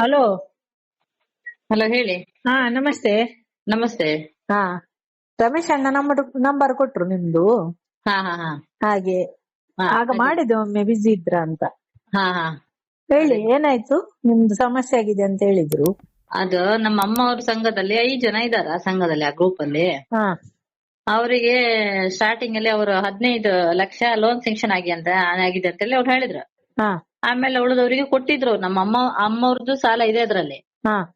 Hello. Hello ಹೇಳಿ. ಹಾ ನಮಸ್ತೆ. ನಮಸ್ತೆ. ಹಾ. ರಮೇಶ್ ಅಣ್ಣ ನಂಬರ್ ನಂಬರ್ ಕೊಟ್ರು ನಿಮ್ದು? ಹಾ ಹಾ ಹಾ. ಹಾಗೆ. ಹಾ, ಆಗ ಅದೇ. ಮಾಡಿದೆ ಒಮ್ಮೆ ಬಿಸಿ ಇದ್ರ ಅಂತ. ಹಾ ಹಾ. ಹೇಳಿ ಏನಾಯ್ತು? ನಿಮ್ದು ಸಮಸ್ಯೆ ಆಗಿದೆ ಅಂತ ಹೇಳಿದ್ರು. ಅದು ನಮ್ಮ ಅಮ್ಮ ಅವ್ರ ಸಂಘದಲ್ಲಿ ಐದು ಜನ ಇದಾರ ಸಂಘದಲ್ಲಿ ಆ ಗ್ರೂಪ್ ಅಲ್ಲಿ. ಹಾ. ಅವರಿಗೆ ಸ್ಟಾರ್ಟಿಂಗ್ ಅಲ್ಲಿ ಅವರು ಹದಿನೈದು ಲಕ್ಷ ಲೋನ್ ಸೆಂಕ್ಷನ್ ಆಗಿ ಅಂತ ಆಗಿದೆ ಅಂತ ಹೇಳಿ ಅವ್ರು ಹೇಳಿದ್ರು. ಹಾ. ಆಮೇಲೆ ಉಳಿದವರಿಗೆ ಕೊಟ್ಟಿದ್ರು. ನಮ್ಮ ಅಮ್ಮ ಅಮ್ಮವ್ರದ್ದು ಸಾಲ ಇದೆ ಅದ್ರಲ್ಲಿ. ಹಾ.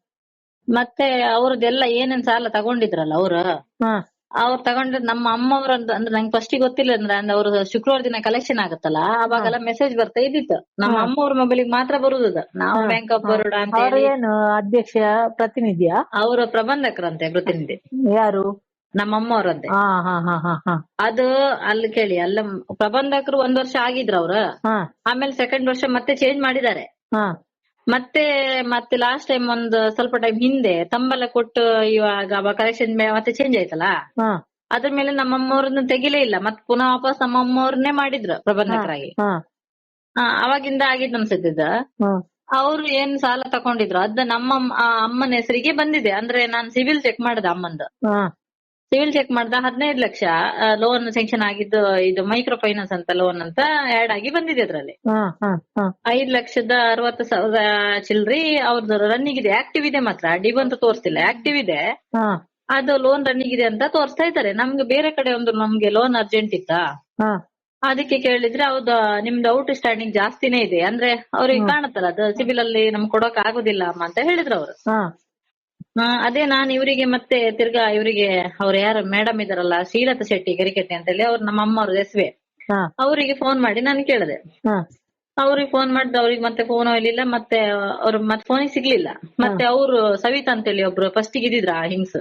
ಮತ್ತೆ ಅವ್ರದ್ದೆಲ್ಲ ಏನೇನ್ ಸಾಲ ತಗೊಂಡಿದ್ರಲ್ಲ ಅವ್ರು? ಹಾ. ಅವ್ರು ತಗೊಂಡಿದ್ ನಮ್ಮ ಅಮ್ಮವ್ರಂದ್ ಅಂದ್ರೆ ನಂಗೆ ಫಸ್ಟ್ ಗೊತ್ತಿಲ್ಲ ಅಂದ್ರೆ ಅಂದ್ರೆ ಅವ್ರ ಶುಕ್ರವಾರ ದಿನ ಕಲೆಕ್ಷನ್ ಆಗುತ್ತಲ್ಲ ಅವಾಗೆಲ್ಲ ಮೆಸೇಜ್ ಬರ್ತಾ ಇದ್ದಿತ್ತು. ನಮ್ಮ. ಅಮ್ಮವ್ರ ಮೊಬೈಲ್ ಮಾತ್ರ ಬರುದದ ನಾವು ಬ್ಯಾಂಕ್ ಆಫ್. ಬರೋಡ ಅಂತ ಅವ್ರು ಹೇಳಿ. ಏನು ಅಧ್ಯಕ್ಷ ಪ್ರತಿನಿಧಿಯ? ಅವರ ಪ್ರಬಂಧಕರಂತೆ ಪ್ರತಿನಿಧಿ. ಯಾರು? ನಮ್ಮ ಅಮ್ಮವ್ರಂತೆ ಹಾ ಹಾ ಹಾ ಹಾ ಹಾ. ಅದು ಅಲ್ಲಿ ಕೇಳಿ ಅಲ್ಲ ಪ್ರಬಂಧಕರು ಒಂದ್ ವರ್ಷ ಆಗಿದ್ರು ಅವ್ರ. ಹಾ. ಆಮೇಲೆ ಸೆಕೆಂಡ್ ವರ್ಷ ಮತ್ತೆ ಚೇಂಜ್ ಮಾಡಿದ್ದಾರೆ. ಹಾ. ಮತ್ತೆ ಮತ್ತೆ ಲಾಸ್ಟ್ ಟೈಮ್ ಒಂದು ಸ್ವಲ್ಪ ಟೈಮ್ ಹಿಂದೆ ತಂಬಲ ಕೊಟ್ಟು ಇವಾಗ ಕಲೆಕ್ಷನ್ ಮತ್ತೆ ಚೇಂಜ್ ಆಯ್ತಲ್ಲ? ಹಾ. ಅದ್ರ ಮೇಲೆ ನಮ್ಮ ಅಮ್ಮವ್ರನ್ನ ತೆಗಿಲೇ ಇಲ್ಲ. ಮತ್ತೆ ಪುನಃ ವಾಪಸ್ ನಮ್ಮ ಅಮ್ಮವ್ರನ್ನೇ ಮಾಡಿದ್ರು ಪ್ರಬಂಧಕರಾಗಿ. ಹಾ ಆ, ಅವಾಗಿಂದ ಆಗಿದ್ ಅನ್ಸುತ್ತಿದ್ದ ಹಾ. ಅವ್ರು ಏನ್ ಸಾಲ ತಕೊಂಡಿದ್ರು? ಅದ ನಮ್ಮ ಅಮ್ಮ- ಆ ಅಮ್ಮನ ಹೆಸರಿಗೆ ಬಂದಿದೆ. ಅಂದ್ರೆ ನಾನ್ ಸಿವಿಲ್ ಚೆಕ್ ಮಾಡ್ದೆ ಅಮ್ಮಂದು. ಹಾ. ಸಿವಿಲ್ ಚೆಕ್ ಮಾಡ್ದ ಹದಿನೈದು ಲಕ್ಷ ಲೋನ್ ಸೆಂಕ್ಷನ್ ಆಗಿದ್ದು ಇದು ಮೈಕ್ರೋ ಫೈನಾನ್ಸ್ ಅಂತ ಲೋನ್ ಅಂತ ಆಡ್ ಆಗಿ ಬಂದಿದೆ ಅದ್ರಲ್ಲಿ. ಐದ್ ಲಕ್ಷದ ಅರವತ್ತು ಸಾವಿರ ಚಿಲ್ರಿ ಅವ್ರದ್ದು ರನ್ನಿಂಗ್ ಇದೆ ಆಕ್ಟಿವ್ ಇದೆ ಮಾತ್ರ ಡಿಬ್ ಅಂತ ತೋರಿಸ್ತಿಲ್ಲ ಆಕ್ಟಿವ್ ಇದೆ. ಅದು ಲೋನ್ ರನ್ನಿಂಗ್ ಇದೆ ಅಂತ ತೋರಿಸ್ತಾ ಇದ್ದಾರೆ. ನಮ್ಗೆ ಬೇರೆ ಕಡೆ ಒಂದು ನಮ್ಗೆ ಲೋನ್ ಅರ್ಜೆಂಟ್ ಇತ್ತಾ. ಅದಕ್ಕೆ ಕೇಳಿದ್ರೆ ಹೌದು ನಿಮ್ದು ಔಟ್ ಸ್ಟ್ಯಾಂಡಿಂಗ್ ಜಾಸ್ತಿನೇ ಇದೆ. ಅಂದ್ರೆ ಅವ್ರಿಗೆ ಕಾಣುತ್ತಲ್ಲ ಅದು ಸಿಬಿಲ್ ಅಲ್ಲಿ ನಮ್ಗೆ ಕೊಡೋಕ್ ಆಗುದಿಲ್ಲ ಅಮ್ಮ ಅಂತ ಹೇಳಿದ್ರು ಅವರು. ಹಾ ಅದೇ ನಾನು ಇವರಿಗೆ ಮತ್ತೆ ತಿರ್ಗಾ ಇವರಿಗೆ ಅವ್ರು ಯಾರು ಮೇಡಮ್ ಇದಾರಲ್ಲ ಶ್ರೀಲತಾ ಶೆಟ್ಟಿ ಗರಿಕಟ್ಟೆ ಅಂತ ಹೇಳಿ ಅವ್ರು ನಮ್ಮ ಅಮ್ಮ ಅವ್ರ ಎಸ್ವೆ ಅವ್ರಿಗೆ ಫೋನ್ ಮಾಡಿ ನಾನು ಕೇಳಿದೆ. ಅವ್ರಿಗೆ ಫೋನ್ ಮಾಡ್ದೆ ಅವ್ರಿಗೆ ಮತ್ತೆ ಫೋನ್ ಇರ್ಲಿಲ್ಲ ಮತ್ತೆ ಅವ್ರು ಮತ್ತೆ ಫೋನಿಗೆ ಸಿಗ್ಲಿಲ್ಲ. ಮತ್ತೆ ಅವ್ರು ಸವಿತಾ ಅಂತ ಹೇಳಿ ಒಬ್ರು ಫಸ್ಟ್ ಇದ್ದಿದ್ರ ಆ ಹಿಂಗ್ಸ್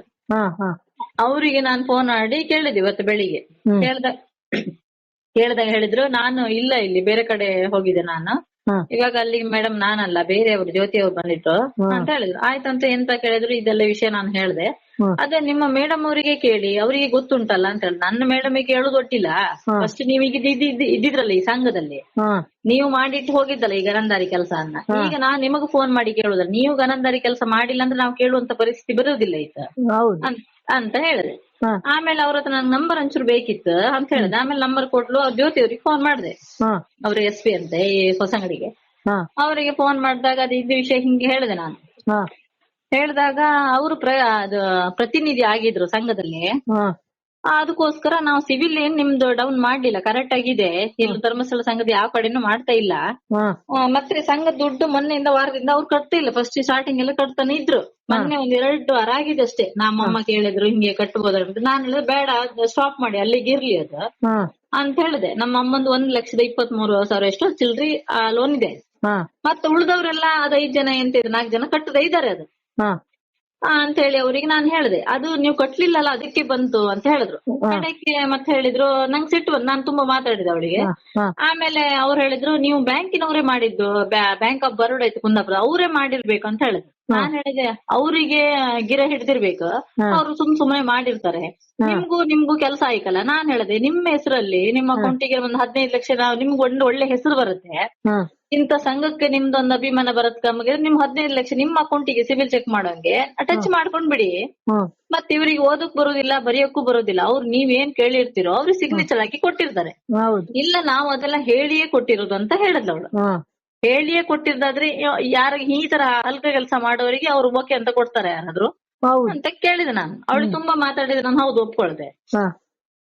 ಅವರಿಗೆ ನಾನು ಫೋನ್ ಮಾಡಿ ಕೇಳಿದೆ ಇವತ್ತು ಬೆಳಿಗ್ಗೆ. ಕೇಳ್ದಾಗ ಕೇಳ್ದ ಕೇಳ್ದಾಗ ಹೇಳಿದ್ರು ನಾನು ಇಲ್ಲ ಇಲ್ಲಿ ಬೇರೆ ಕಡೆ ಹೋಗಿದ್ದೆ ನಾನು. ಇವಾಗ ಅಲ್ಲಿ ಮೇಡಮ್ ನಾನಲ್ಲ ಬೇರೆಯವರು ಜ್ಯೋತಿಯವ್ರು ಬಂದಿದ್ರು. ಅಂತ ಹೇಳಿದ್ರು. ಆಯ್ತಂತ ಎಂತ ಕೇಳಿದ್ರು? ಇದೆಲ್ಲ ವಿಷಯ ನಾನು ಹೇಳ್ದೆ. ಅದೇ ನಿಮ್ಮ ಮೇಡಮ್ ಅವರಿಗೆ ಕೇಳಿ ಅವರಿಗೆ ಗೊತ್ತುಂಟಲ್ಲ ಅಂತ ಹೇಳಿ. ನನ್ನ ಮೇಡಮ್ ಹೇಳುದು ಹಾ. ಫಸ್ಟ್ ನೀವೀಗ ಇದ್ದಿದ್ರಲ್ಲ ಈ ಸಂಘದಲ್ಲಿ. ನೀವು ಮಾಡಿಟ್ಟು ಹೋಗಿದ್ದಲ್ಲ ಈ ಗನಂದಾರಿ ಕೆಲಸ ಅನ್ನ ಈಗ ನಾನ್ ನಿಮಗೆ ಫೋನ್ ಮಾಡಿ ಕೇಳುದಲ್ಲ ನೀವು ಗನಂದಾರಿ ಕೆಲಸ ಮಾಡಿಲ್ಲ ಅಂದ್ರೆ ನಾವು ಕೇಳುವಂತ ಪರಿಸ್ಥಿತಿ ಬರೋದಿಲ್ಲ ಅನ್- ಅಂತ ಹೇಳಿದೆ. ಆಮೇಲೆ ಅವ್ರ ಹತ್ರ ನನ್ ನಂಬರ್ ಒಂಚೂರು ಬೇಕಿತ್ತು ಅಂತ ಹೇಳಿದೆ. ಆಮೇಲೆ ನಂಬರ್ ಕೊಟ್ಲು ಅವ್ರ ಜ್ಯೋತಿ ಅವ್ರಿಗೆ ಫೋನ್ ಮಾಡಿದೆ. ಅವ್ರ ಎಸ್ ಪಿ ಅಂತೆ ಈ ಹೊಸಂಗಡಿಗೆ ಅವರಿಗೆ ಫೋನ್ ಮಾಡಿದಾಗ ಅದು ಇದ್ದ ವಿಷಯ ಹಿಂಗೆ ಹೇಳಿದೆ ನಾನು. ಹೇಳಿದಾಗ ಅವರು ಪ್ರ ಅದು ಪ್ರತಿನಿಧಿ ಆಗಿದ್ರು ಸಂಘದಲ್ಲಿ. ಅದಕ್ಕೋಸ್ಕರ ನಾವು ಸಿವಿಲ್ ಏನ್ ನಿಮ್ದು ಡೌನ್ ಮಾಡ್ಲಿಲ್ಲ. ಕರೆಕ್ಟ್ ಆಗಿದೆ. ಇಲ್ಲಿ ಧರ್ಮಸ್ಥಳ ಸಂಘದ ಯಾವ ಕಡೆನೂ ಮಾಡ್ತಾ ಇಲ್ಲ. ಮತ್ತೆ ಸಂಘ ದುಡ್ಡು ಮೊನ್ನೆಯಿಂದ ವಾರದಿಂದ ಅವ್ರು ಕಟ್ತಾ ಇಲ್ಲ. ಫಸ್ಟ್ ಸ್ಟಾರ್ಟಿಂಗ್ ಎಲ್ಲ ಕಟ್ತಾನೆ ಇದ್ರು. ಮೊನ್ನೆ ಒಂದ್ ಎರಡು ವಾರ ಆಗಿದೆ ಅಷ್ಟೇ. ನಮ್ಮಮ್ಮ ಕೇಳಿದ್ರು ಹಿಂಗೆ ಅಂತ. ನಾನು ಹೇಳಿದ್ರೆ ಬೇಡ ಸ್ಟಾಪ್ ಮಾಡಿ ಅಲ್ಲಿಗೆ ಇರ್ಲಿ ಅದು. ಅಂತ ಹೇಳಿದೆ. ನಮ್ಮ ಅಮ್ಮಂದು ಒಂದ್ ಲಕ್ಷದ ಇಪ್ಪತ್ತ್ ಮೂರು ಸಾವಿರ ಎಷ್ಟು ಚಿಲ್ರಿ ಲೋನ್ ಇದೆ. ಮತ್ತೆ ಉಳಿದವರೆಲ್ಲ ಅದ್ ಐದ್ ಜನ ಎಂತ ಇದೆ ನಾಲ್ಕು ಜನ ಕಟ್ಟದ ಇದಾರೆ ಅದು. ಅಂತ ಹೇಳಿ ಅವ್ರಿಗೆ ನಾನು ಹೇಳಿದೆ. ಅದು ನೀವು ಕಟ್ಲಿಲ್ಲಲ್ಲ ಅದಕ್ಕೆ ಬಂತು ಅಂತ ಹೇಳಿದ್ರು. ಅದಕ್ಕೆ ಮತ್ತೆ ಹೇಳಿದ್ರು ನಂಗೆ ಸಿಟ್ಟು ಬಂದು ನಾನು ತುಂಬಾ ಮಾತಾಡಿದೆ ಅವಳಿಗೆ. ಆಮೇಲೆ ಅವ್ರು ಹೇಳಿದ್ರು ನೀವು ಬ್ಯಾಂಕಿನವರೇ ಮಾಡಿದ್ದು ಬ್ಯಾಂಕ್ ಆಫ್ ಬರೋಡ್ ಇತ್ತು ಕುಂದಾಪುರ. ಅವರೇ ಮಾಡಿರ್ಬೇಕು ಅಂತ ಹೇಳಿದ್ರು. ನಾನ್ ಹೇಳಿದೆ ಅವರಿಗೆ ಗಿರ ಹಿಡ್ದಿರ್ಬೇಕು. ಅವ್ರು ಸುಮ್ ಸುಮ್ನೆ ಮಾಡಿರ್ತಾರೆ. ನಿಮ್ಗೂ ನಿಮ್ಗೂ ಕೆಲಸ ಆಯ್ಕಲ್ಲ. ನಾನ್ ಹೇಳಿದೆ ನಿಮ್ಮ ಹೆಸರಲ್ಲಿ ನಿಮ್ಮ ಅಕೌಂಟಿಗೆ ಒಂದ್ ಹದಿನೈದು ಲಕ್ಷ ನಿಮ್ಗೆ ಒಂದು ಒಳ್ಳೆ ಹೆಸರು ಬರುತ್ತೆ. ಇಂತ ಸಂಘಕ್ಕೆ ನಿಮ್ದೊಂದು ಅಭಿಮಾನ ಬರತ್ ಕಮ್ಮಗೆ ನಿಮ್ ಹದಿನೈದು ಲಕ್ಷ ನಿಮ್ಮ ಅಕೌಂಟಿಗೆ ಸಿವಿಲ್ ಚೆಕ್ ಮಾಡೋಂಗೆ ಅಟ್ಯಾಚ್ ಮಾಡ್ಕೊಂಡ್ ಬಿಡಿ ಮತ್ ಮತ್ತೆ ಇವರಿಗೆ ಓದಕ್ ಬರೋದಿಲ್ಲ ಬರೆಯಕ್ಕೂ ಬರೋದಿಲ್ಲ. ಅವ್ರು ನೀವೇನ್ ಕೇಳಿರ್ತೀರೋ ಅವ್ರು ಸಿಗ್ನೇಚರ್ ಹಾಕಿ ಕೊಟ್ಟಿರ್ತಾರೆ. ಇಲ್ಲ ನಾವು ಅದೆಲ್ಲ ಹೇಳಿಯೇ ಕೊಟ್ಟಿರೋದು ಅಂತ ಹೇಳಿದ್ಲು ಅವಳು. ಹಾ ಹೇಳಿಯೇ ಕೊಟ್ಟಿರ್ದಾದ್ರೆ ಯಾರ ಈ ತರ ಅಲ್ಕ ಕೆಲಸ ಮಾಡೋರಿಗೆ ಅವ್ರು ಓಕೆ ಅಂತ ಕೊಡ್ತಾರೆ ಯಾರಾದ್ರೂ ಅಂತ ಕೇಳಿದೆ ನಾನು. ಅವಳು ತುಂಬಾ ಮಾತಾಡಿದ್ರೆ ನಾನು ಹೌದು ಒಪ್ಕೊಳ್ದೆ.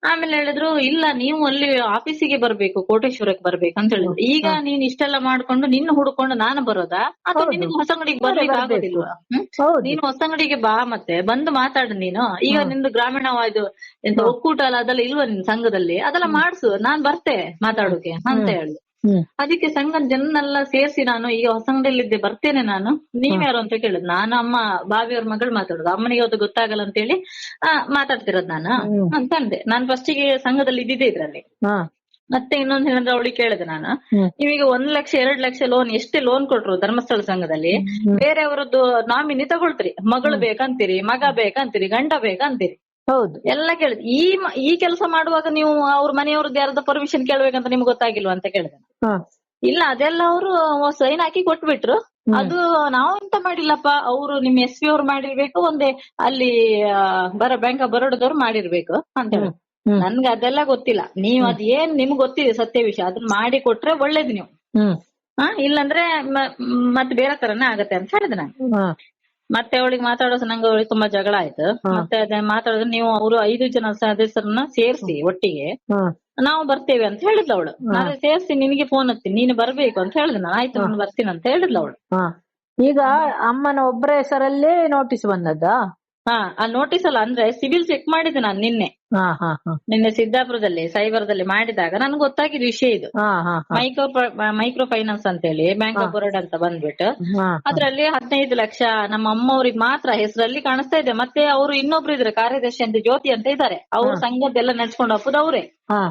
ಆಮೇಲೆ ಹೇಳಿದ್ರು ಇಲ್ಲ ನೀವು ಅಲ್ಲಿ ಆಫೀಸಿಗೆ ಬರ್ಬೇಕು ಕೋಟೇಶ್ವರಕ್ಕೆ ಬರ್ಬೇಕು ಅಂತ ಹೇಳಿದ್ರು. ಈಗ ನೀನ್ ಇಷ್ಟೆಲ್ಲ ಮಾಡ್ಕೊಂಡು ನಿನ್ನ ಹುಡ್ಕೊಂಡು ನಾನು ಬರೋದಾ? ಅಥವಾ ನಿನಗೆ ಹೊಸಂಗಡಿಗೆ ಬರ್ಲಿಕ್ಕೆ ಆಗೋದಿಲ್ವಾ? ನೀನು ಹೊಸ ನೀನು ಹೊಸಂಗಡಿಗೆ ಬಾ ಮತ್ತೆ ಬಂದು ಮಾತಾಡು ನೀನು. ಈಗ ನಿಂದು ಗ್ರಾಮೀಣವಾದ ಎಂತ ಒಕ್ಕೂಟ ಅಲ್ಲ ಅದೆಲ್ಲ ಇಲ್ವಾ ನಿನ್ ಸಂಘದಲ್ಲಿ? ಅದೆಲ್ಲ ಮಾಡ್ಸು ನಾನ್ ಬರ್ತೆ ಮಾತಾಡೋಕೆ ಅಂತ ಹೇಳಿ. ಅದಕ್ಕೆ ಸಂಘದ ಜನನ್ನೆಲ್ಲ ಸೇರಿಸಿ ನಾನು ಈಗ ಹೊಸಂಗಡಿಯಲ್ಲಿದ್ದೆ ಬರ್ತೇನೆ ನಾನು. ನೀವ್ಯಾರು ಅಂತ ಕೇಳಿದ್. ನಾನು ಅಮ್ಮ ಬಾವಿಯವ್ರ ಮಗಳು ಮಾತಾಡುದು. ಅಮ್ಮನಿಗೆ ಅದು ಗೊತ್ತಾಗಲ್ಲ ಅಂತ ಹೇಳಿ ಆ ಮಾತಾಡ್ತಿರೋದ್ ನಾನು. ಅಂತ ಅಂದೆ ನಾನ್ ಫಸ್ಟಿಗೆ ಸಂಘದಲ್ಲಿ ಇದ್ದಿದ್ದೆ ಇದ್ರಲ್ಲಿ. ಮತ್ತೆ ಇನ್ನೊಂದ್ ಏನಂದ್ರೆ ಅವಳಿಗೆ ಕೇಳಿದೆ ನಾನು. ನಿಮಗೆ ನೀವೀಗ ಒಂದ್ ಲಕ್ಷ ಎರಡ್ ಲಕ್ಷ ಲೋನ್ ಎಷ್ಟೇ ಲೋನ್ ಕೊಟ್ರು ಧರ್ಮಸ್ಥಳ ಸಂಘದಲ್ಲಿ ಬೇರೆಯವರದ್ದು ನಾಮಿನಿ ತಗೊಳ್ತೀರಿ. ಮಗಳು ಬೇಕಂತೀರಿ ಮಗ ಬೇಕಂತೀರಿ ಗಂಡ ಬೇಕಂತೀರಿ. ಹೌದು. ಎಲ್ಲ ಕೇಳಿದ್. ಈ ಮ- ಈ ಕೆಲಸ ಮಾಡುವಾಗ ನೀವು ಅವ್ರ ಮನೆಯವ್ರದ್ದು ಯಾರದ ಪರ್ಮಿಷನ್ ಕೇಳ್ಬೇಕಂತ ನಿಮ್ಗೆ ಗೊತ್ತಾಗಿಲ್ವಾ ಅಂತ ಕೇಳಿದೆ ಹಾ. ಇಲ್ಲ ಅದೆಲ್ಲ ಅವರು ಸೈನ್ ಹಾಕಿ ಕೊಟ್ಬಿಟ್ರು. ಅದು ನಾವು ಎಂತ ಮಾಡಿಲ್ಲಪ್ಪ ಅವರು ನಿಮ್ ಎಸ್ ಪಿ ಅವ್ರು ಮಾಡಿರ್ಬೇಕು ಒಂದೇ ಅಲ್ಲಿ ಆ, ಬರ ಬ್ಯಾಂಕ್ ಆಫ್ ಬರೋಡದವ್ರು ಮಾಡಿರ್ಬೇಕು ಅಂತ ಹೇಳಿ. ಹ್ಮ್. ನನ್ಗೆ ಅದೆಲ್ಲ ಗೊತ್ತಿಲ್ಲ. ನೀವು ಅದ್ ಏನ್ ನಿಮ್ಗೆ ಗೊತ್ತಿದೆ ಸತ್ಯ ವಿಷಯ ಅದನ್ನ ಮಾಡಿ ಕೊಟ್ರೆ ಒಳ್ಳೇದು ನೀವು. ಹ್ಮ್. ಹಾ ಇಲ್ಲಂದ್ರೆ ಮ- ಮತ್ತೆ ಬೇರೆ ತರನೇ ಆಗತ್ತೆ ಅಂತ ಹೇಳಿದೆ ನಾನು. ಹಾ. ಮತ್ತೆ ಅವಳಿಗೆ ಮಾತಾಡೋ ನಂಗೆ ಅವಳಿಗೆ ತುಂಬಾ ಜಗಳ ಆಯ್ತು. ಮತ್ತೆ ಅದೇ ಮಾತಾಡಿದ್ರೆ ನೀವು ಅವರು ಐದು ಜನ ಸದಸ್ಯರನ್ನ ಸೇರಿಸಿ ಒಟ್ಟಿಗೆ. ನಾವು ಬರ್ತೇವೆ ಅಂತ ಹೇಳಿದ್ಲು ಅವಳು. ನಾನು ಸೇರಿಸಿ ನಿನಗೆ ಫೋನ್ ಹತ್ತಿ ನೀನು ಬರ್ಬೇಕು ಅಂತ ಹೇಳಿದ್ ನಾನು. ಆಯ್ತು ನಾನು ಬರ್ತೀನಿ ಅಂತ ಹೇಳಿದ್ಲು ಅವಳು. ಈಗ ಅಮ್ಮನ ಒಬ್ಬರ ಹೆಸರಲ್ಲೇ ನೋಟಿಸ್ ಬಂದದ್ದಾ? ಹಾ ಆ ನೋಟಿಸ್ ಅಲ್ಲ ಅಂದ್ರೆ ಸಿವಿಲ್ ಚೆಕ್ ಮಾಡಿದೆ ನಾನು ನಿನ್ನೆ. ಹಾ ಹಾ ಹಾ. ನಿನ್ನೆ ಸಿದ್ದಾಪುರದಲ್ಲಿ ಸೈಬರ್ದಲ್ಲಿ ಮಾಡಿದಾಗ ನನ್ಗೆ ಗೊತ್ತಾಗಿದ್ ವಿಷಯ ಇದು. ಹಾ ಹಾ ಹಾ. ಮೈಕ್ರೋ ಮೈಕ್ರೋ ಫೈನಾನ್ಸ್ ಅಂತ ಹೇಳಿ ಬ್ಯಾಂಕ್ ಆಫ್ ಬರೋಡ ಅಂತ ಬಂದ್ಬಿಟ್ಟು ಹಾ ಅದ್ರಲ್ಲಿ ಹದಿನೈದು ಲಕ್ಷ ನಮ್ಮ ಅಮ್ಮವ್ರಿಗೆ ಮಾತ್ರ ಹೆಸರಲ್ಲಿ ಕಾಣಿಸ್ತಾ ಇದೆ. ಮತ್ತೆ ಅವರು ಇನ್ನೊಬ್ರು ಇದ್ರೆ ಕಾರ್ಯದರ್ಶಿ ಅಂತ ಜ್ಯೋತಿ ಅಂತ ಇದ್ದಾರೆ. ಅವ್ರ ಸಂಘದ್ದೆಲ್ಲ ನಡ್ಸ್ಕೊಂಡು ಹೋಗೋದು ಅವರೇ. ಹಾ.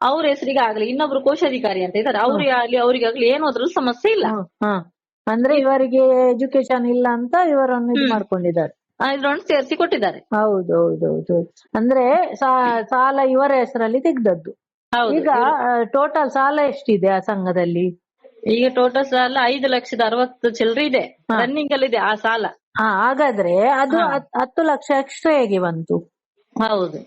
ಅವ್ರ ಹೆಸರಿಗೆ ಆಗ್ಲಿ ಇನ್ನೊಬ್ರು ಕೋಶಾಧಿಕಾರಿ ಅಂತ ಇದ್ದಾರೆ. ಅವ್ರಿಗೆ ಆಗ್ಲಿ ಅವ್ರಿಗಾಗ್ಲಿ ಏನು ಅದ್ರಲ್ಲಿ ಸಮಸ್ಯೆ ಇಲ್ಲ. ಹಾ ಅಂದ್ರೆ ಇವರಿಗೆ ಎಜುಕೇಶನ್ ಇಲ್ಲ ಅಂತ ಇವರನ್ನು ಇದು ಮಾಡ್ಕೊಂಡಿದ್ದಾರೆ. ಇದ್ರೊಂದು ಸೇರಿಸಿ ಕೊಟ್ಟಿದ್ದಾರೆ. ಹೌದು ಹೌದು ಹೌದು ಅಂದ್ರೆ ಸಾಲ ಇವರ ಹೆಸರಲ್ಲಿ ತೆಗ್ದದ್ದು. ಈಗ ಟೋಟಲ್ ಸಾಲ ಎಷ್ಟಿದೆ ಆ ಸಂಘದಲ್ಲಿ? ಈಗ ಟೋಟಲ್ ಸಾಲ ಐದು ಲಕ್ಷದ ಅರವತ್ತು ಚಿಲ್ಲರೆ ಇದೆ. ರನ್ನಿಂಗ್ ಅಲ್ಲಿ ಇದೆ ಆ ಸಾಲ. ಹಾಗಾದ್ರೆ ಅದು ಹತ್- ಹತ್ತು ಲಕ್ಷ ಎಕ್ಸ್ಟ್ರಾ ಹೇಗೆ ಬಂತು. ಹೌದು.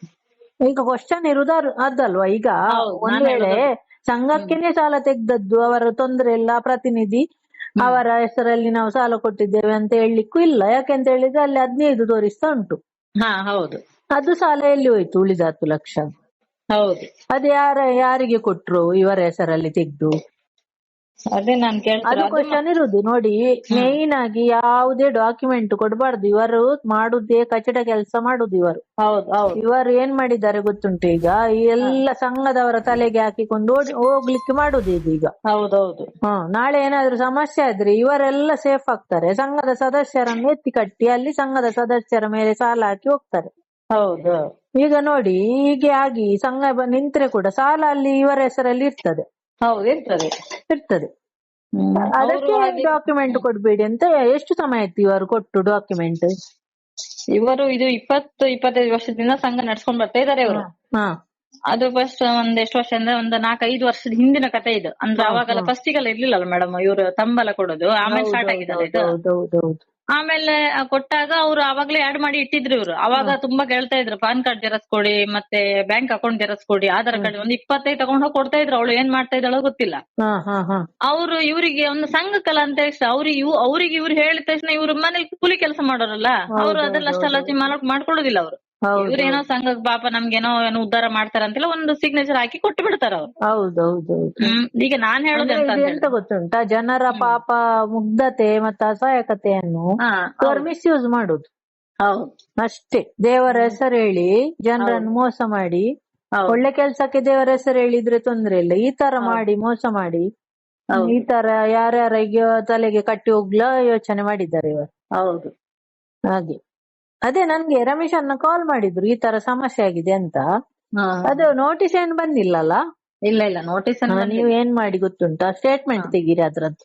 ಈಗ ಕ್ವಶನ್ ಇರುದ ಅದಲ್ವಾ? ಈಗ ಒಂದ್ ವೇಳೆ ಸಂಘಕ್ಕೆನೆ ಸಾಲ ತೆಗ್ದದ್ದು ಅವರ ತೊಂದ್ರೆ ಇಲ್ಲ ಪ್ರತಿನಿಧಿ ಅವರ ಹೆಸರಲ್ಲಿ ನಾವು ಸಾಲ ಕೊಟ್ಟಿದ್ದೇವೆ ಅಂತ ಹೇಳಲಿಕ್ಕೂ ಇಲ್ಲ. ಯಾಕೆಂತ ಹೇಳಿದ್ರೆ ಅಲ್ಲಿ ಹದಿನೈದು ತೋರಿಸ್ತಾ ಉಂಟು. ಹಾ ಹೌದು. ಅದು ಸಾಲ ಎಲ್ಲಿ ಹೋಯ್ತು? ಉಳಿದ ಹತ್ತು ಲಕ್ಷ. ಹೌದು. ಅದು ಯಾರ ಯಾರಿಗೆ ಕೊಟ್ರು? ಇವರ ಹೆಸರಲ್ಲಿ ತೆಗ್ದು? ಅದೇ ನಾನ್ ಅದು ಕೇಳ್ತೀನಿ ಕ್ವಶನ್ ಇರುದು ನೋಡಿ ಮೇನ್ ಆಗಿ ಯಾವುದೇ ಡಾಕ್ಯುಮೆಂಟ್ ಕೊಡಬಾರ್ದು ಇವರು ಮಾಡುದೇ ಕಚಡ ಕೆಲಸ ಮಾಡುದು ಇವರು. ಹೌದು ಹೌದು. ಇವರು ಏನ್ ಮಾಡಿದ್ದಾರೆ ಗೊತ್ತುಂಟು ಈಗ? ಈ ಎಲ್ಲ ಸಂಘದವರ ತಲೆಗೆ ಹಾಕಿಕೊಂಡು ಓಡಿ- ಹೋಗ್ಲಿಕ್ಕೆ ಮಾಡುದು ಇದು ಈಗ. ಹೌದೌದು ನಾಳೆ ಏನಾದ್ರೂ ಸಮಸ್ಯೆ ಆದ್ರೆ ಇವರೆಲ್ಲ ಸೇಫ್ ಆಗ್ತಾರೆ. ಸಂಘದ ಸದಸ್ಯರನ್ನು ಎತ್ತಿ ಕಟ್ಟಿ ಅಲ್ಲಿ ಸಂಘದ ಸದಸ್ಯರ ಮೇಲೆ ಸಾಲ ಹಾಕಿ ಹೋಗ್ತಾರೆ. ಹೌದು. ಈಗ ನೋಡಿ ಹೀಗೆ ಆಗಿ ಸಂಘ ಬ- ನಿಂತ್ರೆ ಕೂಡ ಸಾಲ ಅಲ್ಲಿ ಇವರ ಹೆಸರಲ್ಲಿ ಇರ್ತದೆ. ಹೌದು ಇರ್ತದೆ ಇರ್ತದೆ. ಅದಕ್ಕೆ ಡಾಕ್ಯುಮೆಂಟ್ ಕೊಡ್ಬೇಡಿ ಅಂತ ಎಷ್ಟು ಸಮಯ ಆಯ್ತು ಇವರು ಕೊಟ್ಟು ಡಾಕ್ಯುಮೆಂಟ್ ಇವರು ಇದು ಇಪ್ಪತ್ತು ಇಪ್ಪತ್ತೈದು ವರ್ಷದಿಂದ ಸಂಘ ನಡ್ಸ್ಕೊಂಡ್ ಬರ್ತಾ ಇದಾರೆ ಇವರು. ಹಾ. ಅದು ಫಸ್ಟ್ ಒಂದ್ ಎಷ್ಟು ವರ್ಷ ಅಂದ್ರೆ ಒಂದ್ ನಾಲ್ಕೈದು ವರ್ಷದ ಹಿಂದಿನ ಕತೆ ಇದು. ಅಂದ್ರೆ ಅವಾಗೆಲ್ಲ ಫಸ್ಟಿಗೆಲ್ಲ ಇರ್ಲಿಲ್ಲಲ್ಲ ಮೇಡಮ್ ಇವರು ತಂಬಲ ಕೊಡೋದು. ಆಮೇಲೆ ಸ್ಟಾರ್ಟ್ ಆಗಿದ್ದಲ್ಲ ಇದು. ಆಮೇಲೆ ಕೊಟ್ಟಾಗ ಅವ್ರು ಅವಾಗ್ಲೇ ಆಡ್ ಮಾಡಿ ಇಟ್ಟಿದ್ರು ಇವ್ರು. ಅವಾಗ ತುಂಬಾ ಕೇಳ್ತಾ ಇದ್ರು ಪಾನ್ ಕಾರ್ಡ್ ಜೆರಾಕ್ಸ್ ಕೊಡಿ ಮತ್ತೆ ಬ್ಯಾಂಕ್ ಅಕೌಂಟ್ ಜೆರಾಕ್ಸ್ ಕೊಡಿ ಆಧಾರ್ ಕಾರ್ಡ್ ಒಂದ್ ಇಪ್ಪತ್ತೈದು ತಗೊಂಡ್ ಹೋಗಿ ಕೊಡ್ತಾ ಇದ್ರು. ಅವಳು ಏನ್ ಮಾಡ್ತಾ ಇದ್ದಾಳೋ ಗೊತ್ತಿಲ್ಲ. ಅವ್ರು ಇವರಿಗೆ ಒಂದು ಸಂಘಕ್ಕಲ್ಲ ಅಂತ ತಕ್ಷಣ ಅವ್ರಿಗೆ ಇವ್ ಅವ್ರಿಗೆ ಇವ್ರು ಹೇಳಿದ ತಕ್ಷಣ ಇವ್ರ ಮನೇಲಿ ಕೂಲಿ ಕೆಲಸ ಮಾಡೋರಲ್ಲ. ಅವ್ರು ಅದೆಲ್ಲ ಅಷ್ಟೆಲ್ಲ ಮಾಡ್ ಮಾಡ್ಕೊಳ್ಳೋದಿಲ್ಲ ಅವ್ರು. ಇವ್ರೇನೋ ಸಂಘಕ್ ಪಾಪ ನಮ್ಗೇನೋ ಏನೋ ಉದ್ಧಾರ ಮಾಡ್ತಾರ ಅಂತೆಲ್ಲ ಒಂದು ಸಿಗ್ನೇಚರ್ ಹಾಕಿ ಕೊಟ್ಟು ಬಿಡ್ತಾರ ಅವ್ರು. ಹೌದೌದು ಹ್ಮ್ ಈಗ ನಾನ್ ಹೇಳೋದು ಎಂತ ಗೊತ್ತುಂಟಾ? ಜನರ ಪಾಪ ಮುಗ್ಧತೆ ಮತ್ತೆ ಅಸಹಾಯಕತೆಯನ್ನು ಹಾ ಯೂಸ್ ಮಿಸ್ಯೂಸ್ ಮಾಡುದು. ಹೌದು. ಅಷ್ಟೇ. ದೇವರ ಹೆಸರು ಹೇಳಿ ಜನರನ್ನು ಮೋಸ ಮಾಡಿ ಹೌದು. ಒಳ್ಳೆ ಕೆಲ್ಸಕ್ಕೆ ದೇವರ ಹೆಸರು ಹೇಳಿದ್ರೆ ತೊಂದ್ರೆ ಇಲ್ಲ. ಈ ತರ ಮಾಡಿ ಮೋಸ ಮಾಡಿ ಹೌದು. ಈ ತರ ಯಾರ್ಯಾರಿಗೆ ತಲೆಗೆ ಕಟ್ಟಿ ಹೋಗ್ಲಾ ಯೋಚನೆ ಮಾಡಿದ್ದಾರೆ ಇವರು. ಹೌದು. ಹಾಗೆ. ಅದೇ ನನ್ಗೆ ರಮೇಶ್ ಅನ್ನ ಕಾಲ್ ಮಾಡಿದ್ರು ಈ ತರ ಸಮಸ್ಯೆ ಆಗಿದೆ ಅಂತ. ಅದು ನೋಟಿಸ್ ಏನ್ ಬಂದಿಲ್ಲಲ್ಲ? ಇಲ್ಲ ಇಲ್ಲ ನೋಟಿಸ್ ಅನ್ನ ನೀವು ಏನ್ ಮಾಡಿ ಗೊತ್ತುಂಟಾ? ಸ್ಟೇಟ್ಮೆಂಟ್ ತೆಗೀರಿ ಅದ್ರದ್ದು.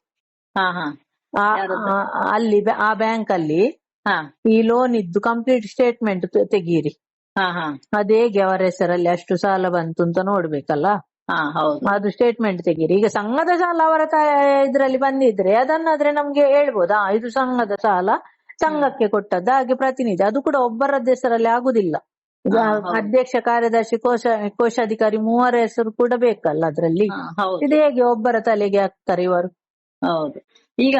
ಅಲ್ಲಿ ಆ ಬ್ಯಾಂಕ್ ಅಲ್ಲಿ ಹಾ. ಈ ಲೋನ್ ಇದ್ದು ಕಂಪ್ಲೀಟ್ ಸ್ಟೇಟ್ಮೆಂಟ್ ತೆಗೀರಿ. ಹಾ ಹಾ. ಅದೇಗೆ ಅವರ ಹೆಸರಲ್ಲಿ ಅಷ್ಟು ಸಾಲ ಬಂತು ಅಂತ ನೋಡ್ಬೇಕಲ್ಲ? ಅದು ಸ್ಟೇಟ್ಮೆಂಟ್ ತೆಗೀರಿ. ಈಗ ಸಂಘದ ಸಾಲ ಅವರ ಇದ್ರಲ್ಲಿ ಬಂದಿದ್ರೆ ಅದನ್ನಾದ್ರೆ ನಮ್ಗೆ ಹೇಳ್ಬೋದಾ? ಇದು ಸಂಘದ ಸಾಲ ಸಂಘಕ್ಕೆ ಕೊಟ್ಟದ್ದು ಹಾಗೆ ಪ್ರತಿನಿಧಿ. ಅದು ಕೂಡ ಒಬ್ಬರ ಹೆಸರಲ್ಲಿ ಆಗುದಿಲ್ಲ. ಅಧ್ಯಕ್ಷ ಕಾರ್ಯದರ್ಶಿ ಕೋಶ ಕೋಶಾಧಿಕಾರಿ ಮೂವರ ಹೆಸರು ಕೂಡ ಬೇಕಲ್ಲ ಅದರಲ್ಲಿ. ಇದು ಹೇಗೆ ಒಬ್ಬರ ತಲೆಗೆ ಹಾಕ್ತಾರೆ ಇವರು? ಹೌದು. ಈಗ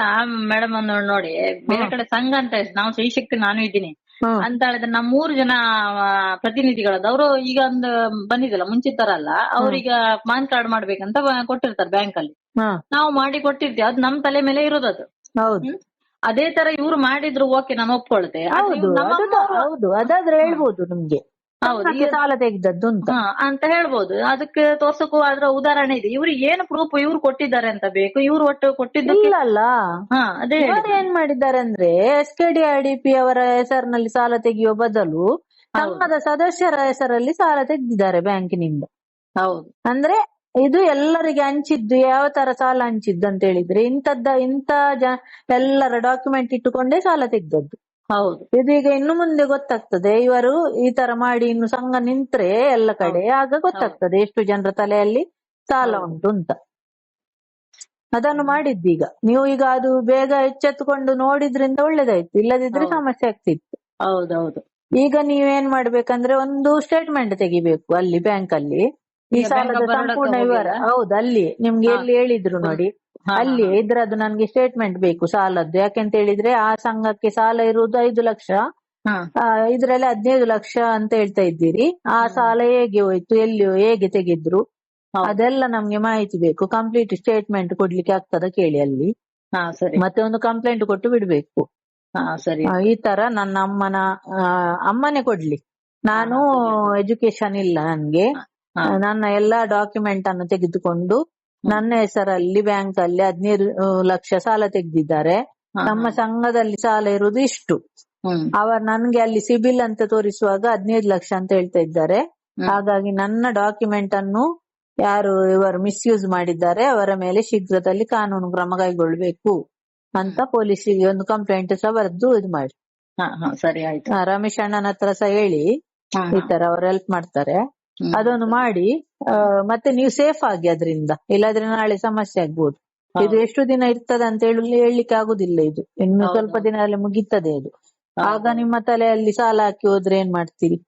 ಮೇಡಮ್ ಒಂದು ನೋಡಿ ಬೇರೆ ಕಡೆ ಸಂಘ ಅಂತ ನಾವು ನಾವು ಶಕ್ತಿ ನಾನು ಇದ್ದೀನಿ. ಅಂತ ಹೇಳಿದ್ರೆ ನಮ್ಮ ಮೂರು ಜನ ಪ್ರತಿನಿಧಿಗಳದ್ದು ಅವರು ಈಗ ಒಂದು ಬಂದಿದ್ದಲ್ಲ ಮುಂಚಿನ ತರ ಅಲ್ಲ ಅವ್ರೀಗ ಪಾನ್ ಕಾರ್ಡ್ ಮಾಡ್ಬೇಕಂತ ಕೊಟ್ಟಿರ್ತಾರೆ ಬ್ಯಾಂಕ್ ಅಲ್ಲಿ ನಾವು ಮಾಡಿ ಕೊಟ್ಟಿರ್ತೀವಿ. ಅದು ನಮ್ ತಲೆ ಮೇಲೆ ಇರೋದು ಅದು ತರ ಇವ್ರು ಮಾಡಿದ್ರು ಓಕೆ ನಾನು ಒಪ್ಕೊಳ್ತೆ. ಆದ್ರೆ ಹೌದು ಇವ್ರು ನಮ್ಮ ಅದು ಹೌದು ಅದಾದ್ರೆ ಹೇಳ್ಬೋದು ನಿಮ್ಗೆ. ಹೌದು ಸಾಲ ತೆಗ್ದದ್ದು ಅಂತ. ಹಾ, ಅಂತ ಹೇಳ್ಬೋದು. ಅದಕ್ಕೆ ತೋರ್ಸಕ್ಕೂ ಅದ್ರ ಉದಾಹರಣೆ ಇದೆ. ಇವ್ರು ಏನು ಪ್ರೂಫ್ ಇವ್ರು ಕೊಟ್ಟಿದ್ದಾರೆ ಅಂತ ಬೇಕು. ಇವ್ರು ಒಟ್ಟು ಕೊಟ್ಟಿದ್ದು ಇಲ್ಲಲ್ಲ. ಹಾ ಅದೇ ಇವರು ಏನ್ ಮಾಡಿದ್ದಾರೆ ಅಂದ್ರೆ S K D R D P ಅವರ ಹೆಸರಿನಲ್ಲಿ ಸಾಲ ತೆಗೆಯುವ ಬದಲು ಸಂಘದ ಸದಸ್ಯರ ಹೆಸರಲ್ಲಿ ಸಾಲ ತೆಗೆದಿದ್ದಾರೆ ಬ್ಯಾಂಕಿನಿಂದ. ಹೌದು. ಅಂದ್ರೆ ಇದು ಎಲ್ಲರಿಗೆ ಹಂಚಿದ್ದು ಯಾವ ತರ ಸಾಲ ಹಂಚಿದ್ದು ಅಂತ ಹೇಳಿದ್ರೆ ಇಂಥದ್ದ ಇಂಥ ಜ ಎಲ್ಲರ ಡಾಕ್ಯುಮೆಂಟ್ ಇಟ್ಟುಕೊಂಡೇ ಸಾಲ ತೆಗ್ದದ್ದು. ಹೌದು. ಇದು ಈಗ ಇನ್ನು ಮುಂದೆ ಗೊತ್ತಾಗ್ತದೆ. ಇವರು ಈ ತರ ಮಾಡಿ ಇನ್ನು ಸಂಘ ನಿಂತ್ರೆ ಎಲ್ಲ ಕಡೆ ಆಗ ಗೊತ್ತಾಗ್ತದೆ ಎಷ್ಟು ಜನರ ತಲೆಯಲ್ಲಿ ಸಾಲ ಉಂಟು ಅಂತ. ಅದನ್ನು ಮಾಡಿದ್ದೀಗ ನೀವು ಈಗ ಅದು ಬೇಗ ಎಚ್ಚೆತ್ತುಕೊಂಡು ನೋಡಿದ್ರಿಂದ ಒಳ್ಳೇದಾಯ್ತು. ಇಲ್ಲದಿದ್ರೆ ಸಮಸ್ಯೆ ಆಗ್ತಿತ್ತು. ಹೌದೌದು. ಈಗ ನೀವೇನ್ ಮಾಡ್ಬೇಕಂದ್ರೆ ಒಂದು ಸ್ಟೇಟ್ಮೆಂಟ್ ತೆಗಿಬೇಕು ಅಲ್ಲಿ ಬ್ಯಾಂಕ್ ಅಲ್ಲಿ. ಈ ಸಾಲದ ಸಂಪೂರ್ಣ ವಿವರ? ಹೌದು ಅಲ್ಲಿ ನಿಮ್ಗೆ. ಎಲ್ಲಿ ಹೇಳಿದ್ರು ನೋಡಿ. ಅಲ್ಲಿ. ಇದ್ರದ್ದು ನನ್ಗೆ ಸ್ಟೇಟ್ಮೆಂಟ್ ಬೇಕು ಸಾಲದ್ದು. ಯಾಕೆಂತ ಹೇಳಿದ್ರೆ ಆ ಸಂಘಕ್ಕೆ ಸಾಲ ಇರುವುದು ಐದು ಲಕ್ಷ. ಇದ್ರಲ್ಲಿ ಹದಿನೈದು ಲಕ್ಷ ಅಂತ ಹೇಳ್ತಾ ಇದ್ದೀರಿ. ಆ. ಸಾಲ ಹೇಗೆ ಹೋಯ್ತು ಎಲ್ಲಿ ಹೇಗೆ ತೆಗೆದ್ರು? ಅದೆಲ್ಲ ನಮ್ಗೆ ಮಾಹಿತಿ ಬೇಕು. ಕಂಪ್ಲೀಟ್ ಸ್ಟೇಟ್ಮೆಂಟ್ ಕೊಡ್ಲಿಕ್ಕೆ ಆಗ್ತದ ಕೇಳಿ ಅಲ್ಲಿ. ಮತ್ತೆ ಒಂದು ಕಂಪ್ಲೇಂಟ್ ಕೊಟ್ಟು ಬಿಡ್ಬೇಕು. ಈ ತರ ನನ್ನ ಅಮ್ಮನ ಅಮ್ಮನೇ ಕೊಡ್ಲಿ. ನಾನು ಎಜುಕೇಶನ್ ಇಲ್ಲ ನನ್ಗೆ. ನನ್ನ ಎಲ್ಲಾ ಡಾಕ್ಯುಮೆಂಟ್ ಅನ್ನು ತೆಗೆದುಕೊಂಡು ನನ್ನ ಹೆಸರಲ್ಲಿ ಬ್ಯಾಂಕ್ ಅಲ್ಲಿ ಹದಿನೈದು ಲಕ್ಷ ಸಾಲ ತೆಗೆದಿದ್ದಾರೆ. ನಮ್ಮ ಸಂಘದಲ್ಲಿ ಸಾಲ ಇರುವುದು ಇಷ್ಟು. ಅವರು ನನ್ಗೆ ಅಲ್ಲಿ ಸಿಬಿಲ್ ಅಂತ ತೋರಿಸುವಾಗ ಹದಿನೈದು ಲಕ್ಷ ಅಂತ ಹೇಳ್ತಾ ಇದ್ದಾರೆ. ಹಾಗಾಗಿ ನನ್ನ ಡಾಕ್ಯುಮೆಂಟ್ ಅನ್ನು ಯಾರು ಇವರು ಮಿಸ್ಯೂಸ್ ಮಾಡಿದ್ದಾರೆ ಅವರ ಮೇಲೆ ಶೀಘ್ರದಲ್ಲಿ ಕಾನೂನು ಕ್ರಮ ಕೈಗೊಳ್ಬೇಕು ಅಂತ ಪೊಲೀಸಿಗೆ ಒಂದು ಕಂಪ್ಲೇಂಟ್ ಸಹ ಬರೆದು ಇದು ಮಾಡಿ. ಸರಿ ರಮೇಶ್ ಅಣ್ಣನ ಹತ್ರ ಸಹ ಹೇಳಿ ಈ ತರ ಅವ್ರು ಹೆಲ್ಪ್ ಮಾಡ್ತಾರೆ. ಅದೊಂದು ಮಾಡಿ ಮತ್ತೆ ನೀವು ಸೇಫ್ ಆಗಿ ಅದರಿಂದ. ಇಲ್ಲಾದ್ರೆ ನಾಳೆ ಸಮಸ್ಯೆ ಆಗ್ಬೋದು. ಇದು ಎಷ್ಟು ದಿನ ಇರ್ತದೆ ಅಂತ ಹೇಳಿ ಹೇಳಲಿಕ್ಕೆ ಆಗುದಿಲ್ಲ ಇದು. ಇನ್ನು. ಸ್ವಲ್ಪ ದಿನದಲ್ಲಿ ಮುಗೀತದೆ ಅದು. ಆಗ. ನಿಮ್ಮ ತಲೆಯಲ್ಲಿ ಸಾಲ ಹಾಕಿ ಹೋದ್ರೆ ಏನ್ ಮಾಡ್ತೀರಿ?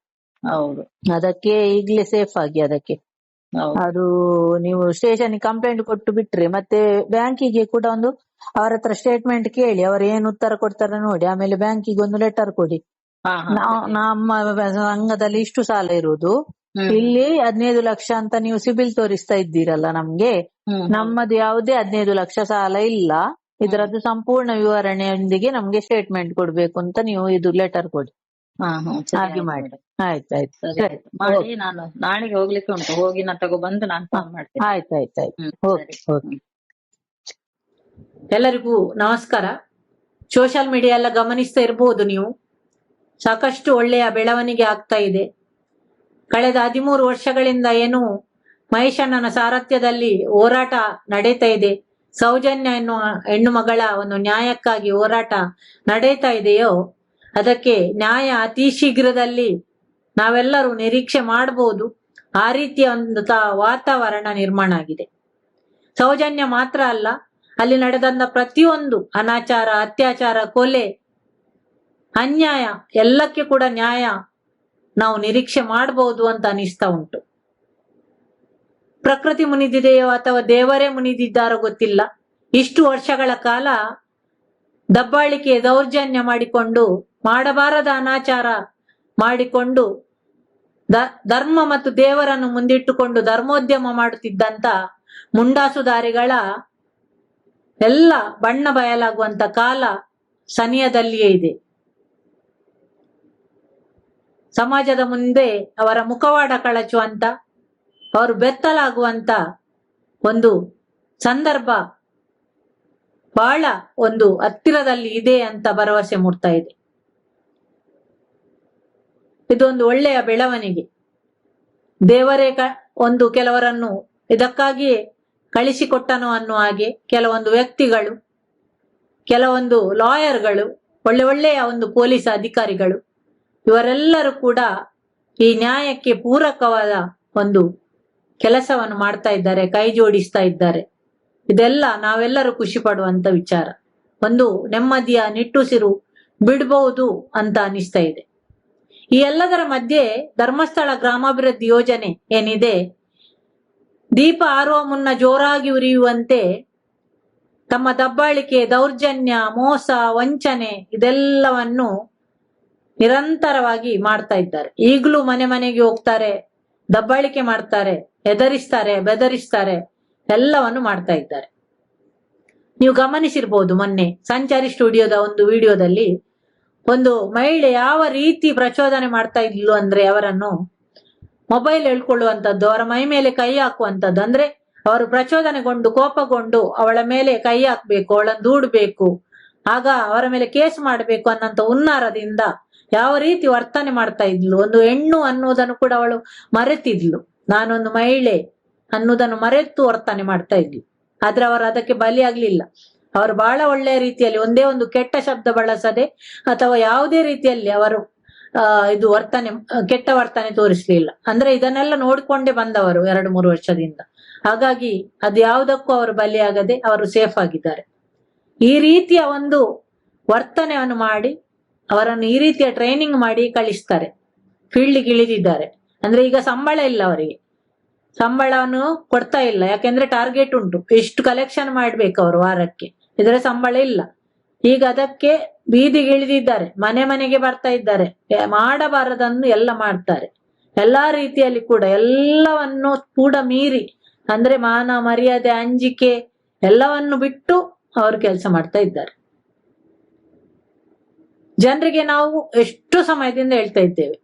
ಹೌದು. ಅದಕ್ಕೆ ಈಗ್ಲೇ ಸೇಫ್ ಆಗಿ ಅದಕ್ಕೆ. ಅದು ನೀವು ಸ್ಟೇಷನ್ ಕಂಪ್ಲೇಂಟ್ ಕೊಟ್ಟು ಬಿಟ್ರೆ ಮತ್ತೆ ಬ್ಯಾಂಕಿಗೆ ಕೂಡ ಒಂದು ಅವರ ಹತ್ರ ಸ್ಟೇಟ್ಮೆಂಟ್ ಕೇಳಿ ಅವರು ಏನ್ ಉತ್ತರ ಕೊಡ್ತಾರೆ ನೋಡಿ ಆಮೇಲೆ ಬ್ಯಾಂಕಿಗೆ ಒಂದು ಲೆಟರ್ ಕೊಡಿ. ನಮ್ಮ ಅಂಗದಲ್ಲಿ ಇಷ್ಟು ಸಾಲ ಇರುವುದು. ಇಲ್ಲಿ ಹದಿನೈದು ಲಕ್ಷ ಅಂತ ನೀವು ಸಿಬಿಲ್ ತೋರಿಸ್ತಾ ಇದ್ದೀರಲ್ಲ ನಮ್ಗೆ ನಮ್ಮದು ಯಾವುದೇ ಹದಿನೈದು ಲಕ್ಷ ಸಾಲ ಇಲ್ಲ. ಇದರದ್ದು ಸಂಪೂರ್ಣ ವಿವರಣೆಯೊಂದಿಗೆ ನಮ್ಗೆ ಸ್ಟೇಟ್ಮೆಂಟ್ ಕೊಡ್ಬೇಕು ಅಂತ ನೀವು ಇದು ಲೆಟರ್ ಕೊಡಿ. ಹಾಗೆ ಮಾಡಿ. ಆಯ್ತಾಯ್ತು ಸರಿ. ಮಾಡಿ ನಾನು ನಾಳೆಗೆ ಹೋಗ್ಲಿಕ್ಕೆ ಉಂಟು. ಹೋಗಿ ನಾನು ತಗೊಬಂದು ನಾನು ಫೋನ್ ಮಾಡ್ತೇನೆ. ಆಯ್ತಾಯ್ತಾಯ್ತು ಎಲ್ಲರಿಗೂ ನಮಸ್ಕಾರ. ಸೋಷಿಯಲ್ ಮೀಡಿಯಾ ಎಲ್ಲ ಗಮನಿಸ್ತಾ ಇರಬಹುದು ನೀವು. ಸಾಕಷ್ಟು ಒಳ್ಳೆಯ ಬೆಳವಣಿಗೆ ಆಗ್ತಾ ಇದೆ. ಕಳೆದ ಹದಿಮೂರು ವರ್ಷಗಳಿಂದ ಏನು ಮಹೇಶಣ್ಣನ ಸಾರಥ್ಯದಲ್ಲಿ ಹೋರಾಟ ನಡೀತಾ ಇದೆ, ಸೌಜನ್ಯ ಎನ್ನುವ ಹೆಣ್ಣು ಮಗಳ ಒಂದು ನ್ಯಾಯಕ್ಕಾಗಿ ಹೋರಾಟ ನಡೀತಾ ಇದೆಯೋ, ಅದಕ್ಕೆ ನ್ಯಾಯ ಅತಿ ಶೀಘ್ರದಲ್ಲಿ ನಾವೆಲ್ಲರೂ ನಿರೀಕ್ಷೆ ಮಾಡಬಹುದು ಆ ರೀತಿಯ ಒಂದು ವಾತಾವರಣ ನಿರ್ಮಾಣ ಆಗಿದೆ. ಸೌಜನ್ಯ ಮಾತ್ರ ಅಲ್ಲ, ಅಲ್ಲಿ ನಡೆದಂತ ಪ್ರತಿಯೊಂದು ಅನಾಚಾರ, ಅತ್ಯಾಚಾರ, ಕೊಲೆ, ಅನ್ಯಾಯ ಎಲ್ಲಕ್ಕೆ ಕೂಡ ನ್ಯಾಯ ನಾವು ನಿರೀಕ್ಷೆ ಮಾಡಬಹುದು ಅಂತ ಅನಿಸ್ತಾ ಉಂಟು. ಪ್ರಕೃತಿ ಮುನಿದಿದೆಯೋ ಅಥವಾ ದೇವರೇ ಮುನಿದಿದ್ದಾರೋ ಗೊತ್ತಿಲ್ಲ. ಇಷ್ಟು ವರ್ಷಗಳ ಕಾಲ ದಬ್ಬಾಳಿಕೆ ದೌರ್ಜನ್ಯ ಮಾಡಿಕೊಂಡು, ಮಾಡಬಾರದ ಅನಾಚಾರ ಮಾಡಿಕೊಂಡು ಧರ್ಮ ಮತ್ತು ದೇವರನ್ನು ಮುಂದಿಟ್ಟುಕೊಂಡು ಧರ್ಮೋದ್ಯಮ ಮಾಡುತ್ತಿದ್ದಂತ ಮುಂಡಾಸುದಾರಿಗಳ ಎಲ್ಲ ಬಣ್ಣ ಬಯಲಾಗುವಂತ ಕಾಲ ಸನಿಯದಲ್ಲಿಯೇ ಇದೆ. ಸಮಾಜದ ಮುಂದೆ ಅವರ ಮುಖವಾಡ ಕಳಚುವಂತ, ಅವರು ಬೆತ್ತಲಾಗುವಂತ ಒಂದು ಸಂದರ್ಭ ಬಹಳ ಒಂದು ಹತ್ತಿರದಲ್ಲಿ ಇದೆ ಅಂತ ಭರವಸೆ ಮೂಡ್ತಾ ಇದೆ. ಇದೊಂದು ಒಳ್ಳೆಯ ಬೆಳವಣಿಗೆ. ದೇವರೇ ಕ, ಒಂದು ಕೆಲವರನ್ನು ಇದಕ್ಕಾಗಿಯೇ ಕಳಿಸಿಕೊಟ್ಟನು ಅನ್ನುವ ಹಾಗೆ ಕೆಲವೊಂದು ವ್ಯಕ್ತಿಗಳು, ಕೆಲವೊಂದು ಲಾಯರ್ಗಳು, ಒಳ್ಳೆ ಒಳ್ಳೆಯ ಒಂದು ಪೊಲೀಸ್ ಅಧಿಕಾರಿಗಳು ಇವರೆಲ್ಲರೂ ಕೂಡ ಈ ನ್ಯಾಯಕ್ಕೆ ಪೂರಕವಾದ ಒಂದು ಕೆಲಸವನ್ನು ಮಾಡ್ತಾ ಇದ್ದಾರೆ, ಕೈ ಜೋಡಿಸ್ತಾ ಇದ್ದಾರೆ. ಇದೆಲ್ಲ ನಾವೆಲ್ಲರೂ ಖುಷಿ ಪಡುವಂತ ವಿಚಾರ. ಒಂದು ನೆಮ್ಮದಿಯ ನಿಟ್ಟುಸಿರು ಬಿಡಬಹುದು ಅಂತ ಅನಿಸ್ತಾ ಇದೆ. ಈ ಎಲ್ಲದರ ಮಧ್ಯೆ ಧರ್ಮಸ್ಥಳ ಗ್ರಾಮಾಭಿವೃದ್ಧಿ ಯೋಜನೆ ಏನಿದೆ? ದೀಪ ಆರುವ ಮುನ್ನ ಜೋರಾಗಿ ಉರಿಯುವಂತೆ ತಮ್ಮ ದಬ್ಬಾಳಿಕೆ, ದೌರ್ಜನ್ಯ, ಮೋಸ, ವಂಚನೆ ಇದೆಲ್ಲವನ್ನು ನಿರಂತರವಾಗಿ ಮಾಡ್ತಾ ಇದ್ದಾರೆ. ಈಗಲೂ ಮನೆ ಮನೆಗೆ ಹೋಗ್ತಾರೆ, ದಬ್ಬಾಳಿಕೆ ಮಾಡ್ತಾರೆ, ಹೆದರಿಸ್ತಾರೆ, ಬೆದರಿಸ್ತಾರೆ, ಎಲ್ಲವನ್ನು ಮಾಡ್ತಾ ಇದ್ದಾರೆ. ನೀವು ಗಮನಿಸಿರ್ಬೋದು ಮೊನ್ನೆ ಸಂಚಾರಿ ಸ್ಟುಡಿಯೋದ ಒಂದು ವಿಡಿಯೋದಲ್ಲಿ ಒಂದು ಮಹಿಳೆ ಯಾವ ರೀತಿ ಪ್ರಚೋದನೆ ಮಾಡ್ತಾ ಇದ್ಲು ಅಂದ್ರೆ ಅವರನ್ನು ಮೊಬೈಲ್ ಹೇಳ್ಕೊಳ್ಳುವಂಥದ್ದು, ಅವರ ಮೈ ಮೇಲೆ ಕೈ ಹಾಕುವಂಥದ್ದು, ಅಂದ್ರೆ ಅವರು ಪ್ರಚೋದನೆಗೊಂಡು ಕೋಪಗೊಂಡು ಅವಳ ಮೇಲೆ ಕೈ ಹಾಕ್ಬೇಕು, ಅವಳನ್ನು ದೂಡ್ಬೇಕು, ಆಗ ಅವರ ಮೇಲೆ ಕೇಸ್ ಮಾಡಬೇಕು ಅನ್ನಂತ ಹುನ್ನಾರದಿಂದ ಯಾವ ರೀತಿ ವರ್ತನೆ ಮಾಡ್ತಾ ಇದ್ಲು? ಒಂದು ಹೆಣ್ಣು ಅನ್ನೋದನ್ನು ಕೂಡ ಅವಳು ಮರೆತಿದ್ಲು. ನಾನೊಂದು ಮಹಿಳೆ ಅನ್ನೋದನ್ನು ಮರೆತು ವರ್ತನೆ ಮಾಡ್ತಾ ಇದ್ಲು. ಆದ್ರೆ ಅವರು ಅದಕ್ಕೆ ಬಲಿಯಾಗ್ಲಿಲ್ಲ. ಅವರು ಬಹಳ ಒಳ್ಳೆಯ ರೀತಿಯಲ್ಲಿ ಒಂದೇ ಒಂದು ಕೆಟ್ಟ ಶಬ್ದ ಬಳಸದೆ ಅಥವಾ ಯಾವುದೇ ರೀತಿಯಲ್ಲಿ ಅವರು ಇದು ವರ್ತನೆ, ಕೆಟ್ಟ ವರ್ತನೆ ತೋರಿಸ್ಲಿಲ್ಲ. ಅಂದ್ರೆ ಇದನ್ನೆಲ್ಲ ನೋಡಿಕೊಂಡೇ ಬಂದವರು ಎರಡು ಮೂರು ವರ್ಷದಿಂದ. ಹಾಗಾಗಿ ಅದು ಯಾವುದಕ್ಕೂ ಅವರು ಬಲಿಯಾಗದೆ ಅವರು ಸೇಫ್ ಆಗಿದ್ದಾರೆ. ಈ ರೀತಿಯ ಒಂದು ವರ್ತನೆಯನ್ನು ಮಾಡಿ ಅವರನ್ನು ಈ ರೀತಿಯ ಟ್ರೈನಿಂಗ್ ಮಾಡಿ ಕಳಿಸ್ತಾರೆ. ಫೀಲ್ಡ್ಗೆ ಇಳಿದಿದ್ದಾರೆ. ಅಂದ್ರೆ ಈಗ ಸಂಬಳ ಇಲ್ಲ ಅವರಿಗೆ. ಸಂಬಳವನ್ನು ಕೊಡ್ತಾ ಇಲ್ಲ. ಯಾಕೆಂದ್ರೆ ಟಾರ್ಗೆಟ್ ಉಂಟು. ಎಷ್ಟು ಕಲೆಕ್ಷನ್ ಮಾಡ್ಬೇಕು ಅವರು ವಾರಕ್ಕೆ. ಇದರ ಸಂಬಳ ಇಲ್ಲ. ಈಗ ಅದಕ್ಕೆ ಬೀದಿಗೆ ಇಳಿದಿದ್ದಾರೆ. ಮನೆ ಮನೆಗೆ ಬರ್ತಾ ಇದ್ದಾರೆ. ಮಾಡಬಾರದನ್ನು ಎಲ್ಲ ಮಾಡ್ತಾರೆ. ಎಲ್ಲಾ ರೀತಿಯಲ್ಲಿ ಕೂಡ ಎಲ್ಲವನ್ನು ಕೂಡ ಮೀರಿ, ಅಂದ್ರೆ ಮಾನ ಮರ್ಯಾದೆ, ಅಂಜಿಕೆ ಎಲ್ಲವನ್ನು ಬಿಟ್ಟು ಅವರು ಕೆಲಸ ಮಾಡ್ತಾ ಇದ್ದಾರೆ. ಜನರಿಗೆ ನಾವು ಎಷ್ಟು ಸಮಯದಿಂದ ಹೇಳ್ತಾ ಇದ್ದೇವೆ.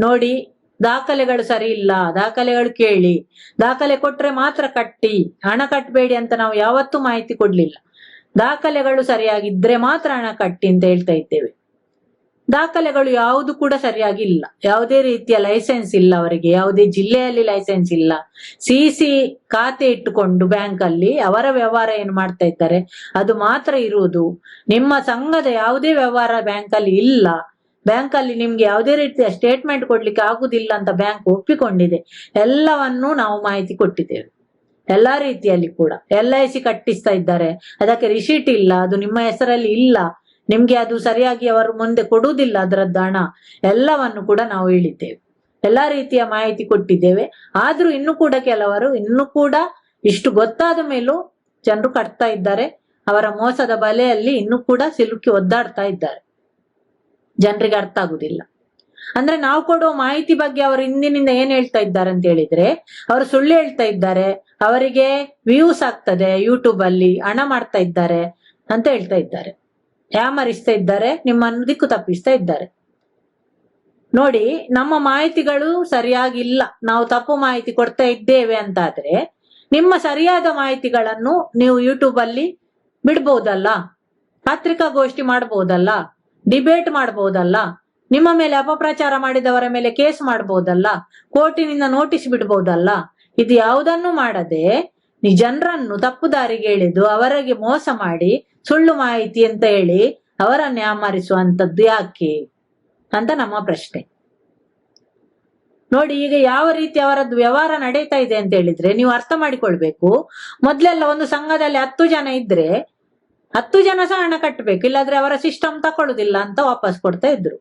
ನೋಡಿ, ದಾಖಲೆಗಳು ಸರಿ ಇಲ್ಲ, ದಾಖಲೆಗಳು ಕೇಳಿ, ದಾಖಲೆ ಕೊಟ್ರೆ ಮಾತ್ರ ಕಟ್ಟಿ, ಹಣ ಕಟ್ಟಬೇಡಿ ಅಂತ ನಾವು ಯಾವತ್ತೂ ಮಾಹಿತಿ ಕೊಡ್ಲಿಲ್ಲ. ದಾಖಲೆಗಳು ಸರಿಯಾಗಿದ್ರೆ ಮಾತ್ರ ಹಣ ಕಟ್ಟಿ ಅಂತ ಹೇಳ್ತಾ ಇದ್ದೇವೆ. ದಾಖಲೆಗಳು ಯಾವುದು ಕೂಡ ಸರಿಯಾಗಿ ಇಲ್ಲ. ಯಾವುದೇ ರೀತಿಯ ಲೈಸೆನ್ಸ್ ಇಲ್ಲ ಅವರಿಗೆ. ಯಾವುದೇ ಜಿಲ್ಲೆಯಲ್ಲಿ ಲೈಸೆನ್ಸ್ ಇಲ್ಲ. ಸಿ ಸಿ ಖಾತೆ ಇಟ್ಟುಕೊಂಡು ಬ್ಯಾಂಕ್ ಅಲ್ಲಿ ಅವರ ವ್ಯವಹಾರ ಏನು ಮಾಡ್ತಾ ಇದ್ದಾರೆ? ಅದು ಮಾತ್ರ ಇರುವುದು. ನಿಮ್ಮ ಸಂಘದ ಯಾವುದೇ ವ್ಯವಹಾರ ಬ್ಯಾಂಕ್ ಅಲ್ಲಿ ಇಲ್ಲ. ಬ್ಯಾಂಕ್ ಅಲ್ಲಿ ನಿಮ್ಗೆ ಯಾವುದೇ ರೀತಿಯ ಸ್ಟೇಟ್ಮೆಂಟ್ ಕೊಡ್ಲಿಕ್ಕೆ ಆಗುದಿಲ್ಲ ಅಂತ ಬ್ಯಾಂಕ್ ಒಪ್ಪಿಕೊಂಡಿದೆ. ಎಲ್ಲವನ್ನು ನಾವು ಮಾಹಿತಿ ಕೊಟ್ಟಿದ್ದೇವೆ. ಎಲ್ಲಾ ರೀತಿಯಲ್ಲಿ ಕೂಡ. ಎಲ್ ಐ ಸಿ ಕಟ್ಟಿಸ್ತಾ ಇದ್ದಾರೆ. ಅದಕ್ಕೆ ರಿಸೀಟ್ ಇಲ್ಲ. ಅದು ನಿಮ್ಮ ಹೆಸರಲ್ಲಿ ಇಲ್ಲ. ನಿಮ್ಗೆ ಅದು ಸರಿಯಾಗಿ ಅವರು ಮುಂದೆ ಕೊಡುವುದಿಲ್ಲ ಅದರದ್ದು ಹಣ ಎಲ್ಲವನ್ನು ಕೂಡ ನಾವು ಹೇಳಿದ್ದೇವೆ. ಎಲ್ಲಾ ರೀತಿಯ ಮಾಹಿತಿ ಕೊಟ್ಟಿದ್ದೇವೆ. ಆದ್ರೂ ಇನ್ನು ಕೂಡ ಕೆಲವರು, ಇನ್ನು ಕೂಡ ಇಷ್ಟು ಗೊತ್ತಾದ ಮೇಲೂ ಜನರು ಕಟ್ತಾ ಇದ್ದಾರೆ. ಅವರ ಮೋಸದ ಬಲೆಯಲ್ಲಿ ಇನ್ನು ಕೂಡ ಸಿಲುಕಿ ಒದ್ದಾಡ್ತಾ ಇದ್ದಾರೆ. ಜನರಿಗೆ ಅರ್ಥ ಆಗುದಿಲ್ಲ ಅಂದ್ರೆ ನಾವು ಕೊಡುವ ಮಾಹಿತಿ ಬಗ್ಗೆ ಅವರು ಹಿಂದಿನಿಂದ ಏನ್ ಹೇಳ್ತಾ ಇದ್ದಾರೆ ಅಂತ ಹೇಳಿದ್ರೆ, ಅವರು ಸುಳ್ಳು ಹೇಳ್ತಾ ಇದ್ದಾರೆ. ಅವರಿಗೆ ವ್ಯೂಸ್ ಆಗ್ತದೆ ಯೂಟ್ಯೂಬ್ ಅಲ್ಲಿ, ಹಣ ಮಾಡ್ತಾ ಇದ್ದಾರೆ ಅಂತ ಹೇಳ್ತಾ ಇದ್ದಾರೆ. ಯಾಮರಿಸ್ತಾ ಇದ್ದಾರೆ, ನಿಮ್ಮನ್ನು ದಿಕ್ಕು ತಪ್ಪಿಸ್ತಾ ಇದ್ದಾರೆ. ನೋಡಿ, ನಮ್ಮ ಮಾಹಿತಿಗಳು ಸರಿಯಾಗಿಲ್ಲ. ನಾವು ತಪ್ಪು ಮಾಹಿತಿ ಕೊಡ್ತಾ ಇದ್ದೇವೆ ಅಂತ ಆದ್ರೆ ನಿಮ್ಮ ಸರಿಯಾದ ಮಾಹಿತಿಗಳನ್ನು ನೀವು ಯೂಟ್ಯೂಬ್ ಅಲ್ಲಿ ಬಿಡ್ಬೋದಲ್ಲ ಪತ್ರಿಕಾಗೋಷ್ಠಿ ಮಾಡ್ಬೋದಲ್ಲ? ಡಿಬೇಟ್ ಮಾಡ್ಬೋದಲ್ಲ? ನಿಮ್ಮ ಮೇಲೆ ಅಪಪ್ರಚಾರ ಮಾಡಿದವರ ಮೇಲೆ ಕೇಸ್ ಮಾಡ್ಬೋದಲ್ಲ? ಕೋರ್ಟಿನಿಂದ ನೋಟಿಸ್ ಬಿಡ್ಬೋದಲ್ಲ? ಇದು ಯಾವುದನ್ನು ಮಾಡದೆ ಜನರನ್ನು ತಪ್ಪು ದಾರಿಗೆ ಎಳೆದು ಅವರಿಗೆ ಮೋಸ ಮಾಡಿ ಸುಳ್ಳು ಮಾಹಿತಿ ಅಂತ ಹೇಳಿ ಅವರನ್ನು ಯಾಮಾರಿಸುವಂತದ್ದು ಯಾಕೆ ಅಂತ ನಮ್ಮ ಪ್ರಶ್ನೆ. ನೋಡಿ, ಈಗ ಯಾವ ರೀತಿ ಅವರದ್ದು ವ್ಯವಹಾರ ನಡೀತಾ ಇದೆ ಅಂತ ಹೇಳಿದ್ರೆ, ನೀವು ಅರ್ಥ ಮಾಡಿಕೊಳ್ಬೇಕು. ಮೊದ್ಲೆಲ್ಲ ಒಂದು ಸಂಘದಲ್ಲಿ ಹತ್ತು ಜನ ಇದ್ರೆ, ಹತ್ತು ಜನ ಸಹ ಹಣ ಕಟ್ಟಬೇಕು ಇಲ್ಲಾದ್ರೆ ಅವರ ಸಿಸ್ಟಮ್ ತಕೊಳ್ಳುದಿಲ್ಲ ಅಂತ ವಾಪಸ್ ಕೊಡ್ತಾ ಇದ್ರು.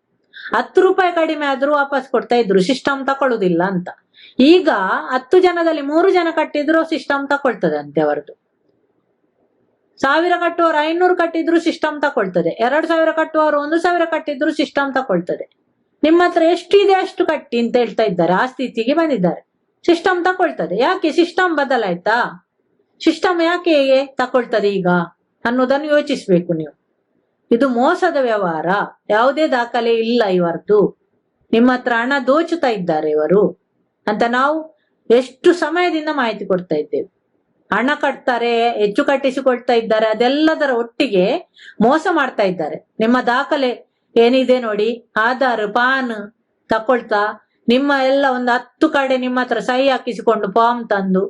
ಹತ್ತು ರೂಪಾಯಿ ಕಡಿಮೆ ಆದ್ರೂ ವಾಪಸ್ ಕೊಡ್ತಾ ಇದ್ರು ಸಿಸ್ಟಮ್ ತಕೊಳ್ಳುದಿಲ್ಲ ಅಂತ. ಈಗ ಹತ್ತು ಜನದಲ್ಲಿ ಮೂರು ಜನ ಕಟ್ಟಿದ್ರು ಸಿಸ್ಟಮ್ ತಕೊಳ್ತದೆ ಅಂತೆ ಅವರದ್ದು ಸಾವಿರ ಕಟ್ಟುವವರು ಐನೂರು ಕಟ್ಟಿದ್ರು ಸಿಸ್ಟಮ್ ತಗೊಳ್ತದೆ. ಎರಡು ಸಾವಿರ ಕಟ್ಟುವವರು ಒಂದು ಸಾವಿರ ಕಟ್ಟಿದ್ರು ಸಿಸ್ಟಮ್ ತಕೊಳ್ತದೆ ನಿಮ್ಮ ಹತ್ರ ಎಷ್ಟಿದೆ ಅಷ್ಟು ಕಟ್ಟಿ ಅಂತ ಹೇಳ್ತಾ ಇದ್ದಾರೆ. ಆ ಸ್ಥಿತಿಗೆ ಬಂದಿದ್ದಾರೆ. ಸಿಸ್ಟಮ್ ತಕೊಳ್ತದೆ ಯಾಕೆ? ಸಿಸ್ಟಮ್ ಬದಲಾಯ್ತಾ? ಸಿಸ್ಟಮ್ ಯಾಕೆ ತಕೊಳ್ತದೆ ಈಗ? ಅನ್ನೋದನ್ನು ಯೋಚಿಸ್ಬೇಕು ನೀವು. ಇದು ಮೋಸದ ವ್ಯವಹಾರ. ಯಾವುದೇ ದಾಖಲೆ ಇಲ್ಲ ಇವರದ್ದು ನಿಮ್ಮ ಹತ್ರ ಹಣ ದೋಚುತ್ತಾ ಇದ್ದಾರೆ ಇವರು ಅಂತ ನಾವು ಎಷ್ಟು ಸಮಯದಿಂದ ಮಾಹಿತಿ ಕೊಡ್ತಾ ಇದ್ದೇವೆ? ಹಣ ಕಟ್ತಾರೆ, ಹೆಚ್ಚು ಕಟ್ಟಿಸಿಕೊಳ್ತಾ ಇದ್ದಾರೆ, ಅದೆಲ್ಲದರ ಒಟ್ಟಿಗೆ ಮೋಸ ಮಾಡ್ತಾ ಇದ್ದಾರೆ. ನಿಮ್ಮ ದಾಖಲೆ ಏನಿದೆ ನೋಡಿ, ಆಧಾರ್, ಪಾನ್ ತಕೊಳ್ತಾ, ನಿಮ್ಮ ಎಲ್ಲ ಒಂದು ಹತ್ತು ಕಡೆ ನಿಮ್ಮ ಹತ್ರ ಸಹಿ ಹಾಕಿಸಿಕೊಂಡು ಫಾರ್ಮ್ ತಂದು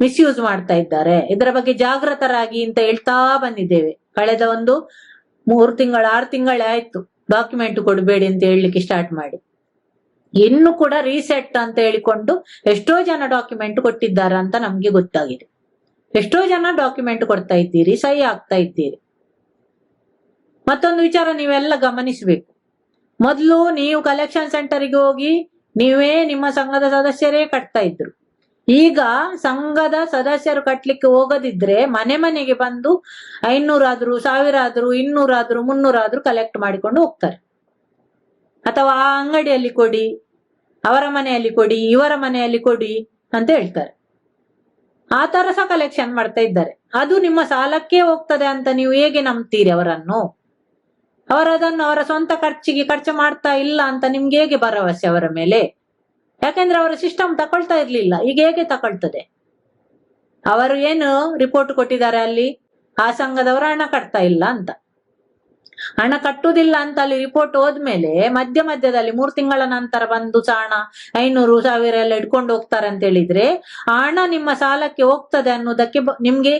ಮಿಸ್ಯೂಸ್ ಮಾಡ್ತಾ ಇದ್ದಾರೆ. ಇದರ ಬಗ್ಗೆ ಜಾಗೃತರಾಗಿ ಅಂತ ಹೇಳ್ತಾ ಬಂದಿದ್ದೇವೆ. ಕಳೆದ ಒಂದು ಮೂರು ತಿಂಗಳ, ಆರು ತಿಂಗಳೇ ಆಯ್ತು. ಡಾಕ್ಯುಮೆಂಟ್ ಕೊಡಬೇಡಿ ಅಂತ ಹೇಳಲಿಕ್ಕೆ ಸ್ಟಾರ್ಟ್ ಮಾಡಿ. ಇನ್ನು ಕೂಡ ರೀಸೆಟ್ ಅಂತ ಹೇಳಿಕೊಂಡು ಎಷ್ಟೋ ಜನ ಡಾಕ್ಯುಮೆಂಟ್ ಕೊಟ್ಟಿದ್ದಾರೆ ಅಂತ ನಮ್ಗೆ ಗೊತ್ತಾಗಿದೆ. ಎಷ್ಟೋ ಜನ ಡಾಕ್ಯುಮೆಂಟ್ ಕೊಡ್ತಾ ಇದ್ದೀರಿ, ಸಹಿ ಆಗ್ತಾ ಇದ್ದೀರಿ. ಮತ್ತೊಂದು ವಿಚಾರ ನೀವೆಲ್ಲ ಗಮನಿಸಬೇಕು. ಮೊದಲು ನೀವು ಕಲೆಕ್ಷನ್ ಸೆಂಟರ್ಗೆ ಹೋಗಿ ನೀವೇ ನಿಮ್ಮ ಸಂಘದ ಸದಸ್ಯರೇ ಕಟ್ತಾ ಇದ್ರು. ಈಗ ಸಂಘದ ಸದಸ್ಯರು ಕಟ್ಲಿಕ್ಕೆ ಹೋಗದಿದ್ರೆ ಮನೆ ಮನೆಗೆ ಬಂದು ಐನೂರಾದ್ರೂ ಸಾವಿರ ಆದ್ರು ಇನ್ನೂರಾದ್ರೂ, ಮುನ್ನೂರಾದ್ರೂ ಕಲೆಕ್ಟ್ ಮಾಡಿಕೊಂಡು ಹೋಗ್ತಾರೆ. ಅಥವಾ ಆ ಅಂಗಡಿಯಲ್ಲಿ ಕೊಡಿ, ಅವರ ಮನೆಯಲ್ಲಿ ಕೊಡಿ, ಇವರ ಮನೆಯಲ್ಲಿ ಕೊಡಿ ಅಂತ ಹೇಳ್ತಾರೆ. ಆ ತರ ಸಹ ಕಲೆಕ್ಷನ್ ಮಾಡ್ತಾ ಇದ್ದಾರೆ. ಅದು ನಿಮ್ಮ ಸಾಲಕ್ಕೆ ಹೋಗ್ತದೆ ಅಂತ ನೀವು ಹೇಗೆ ನಂಬ್ತೀರಿ ಅವರನ್ನು? ಅವರದನ್ನು ಅವರ ಸ್ವಂತ ಖರ್ಚಿಗೆ ಖರ್ಚು ಮಾಡ್ತಾ ಇಲ್ಲ ಅಂತ ನಿಮ್ಗೆ ಹೇಗೆ ಭರವಸೆ ಅವರ ಮೇಲೆ? ಯಾಕೆಂದ್ರೆ ಅವರ ಸಿಸ್ಟಮ್ ತಕೊಳ್ತಾ ಇರ್ಲಿಲ್ಲ. ಈಗ ಹೇಗೆ ತಕೊಳ್ತದೆ? ಅವರು ಏನು ರಿಪೋರ್ಟ್ ಕೊಟ್ಟಿದ್ದಾರೆ ಅಲ್ಲಿ? ಆ ಸಂಘದವರು ಹಣ ಕಟ್ತಾ ಇಲ್ಲ ಅಂತ. ಹಣ ಕಟ್ಟುವುದಿಲ್ಲ ಅಂತ ಅಲ್ಲಿ ರಿಪೋರ್ಟ್ ಹೋದ್ಮೇಲೆ ಮಧ್ಯ ಮಧ್ಯದಲ್ಲಿ ಮೂರು ತಿಂಗಳ ನಂತರ ಬಂದು ಸಾಣ ಐನೂರು ಸಾವಿರ ಎಲ್ಲ ಇಟ್ಕೊಂಡು ಹೋಗ್ತಾರೆ ಅಂತ ಹೇಳಿದ್ರೆ ಆ ಹಣ ನಿಮ್ಮ ಸಾಲಕ್ಕೆ ಹೋಗ್ತದೆ ಅನ್ನೋದಕ್ಕೆ ನಿಮ್ಗೆ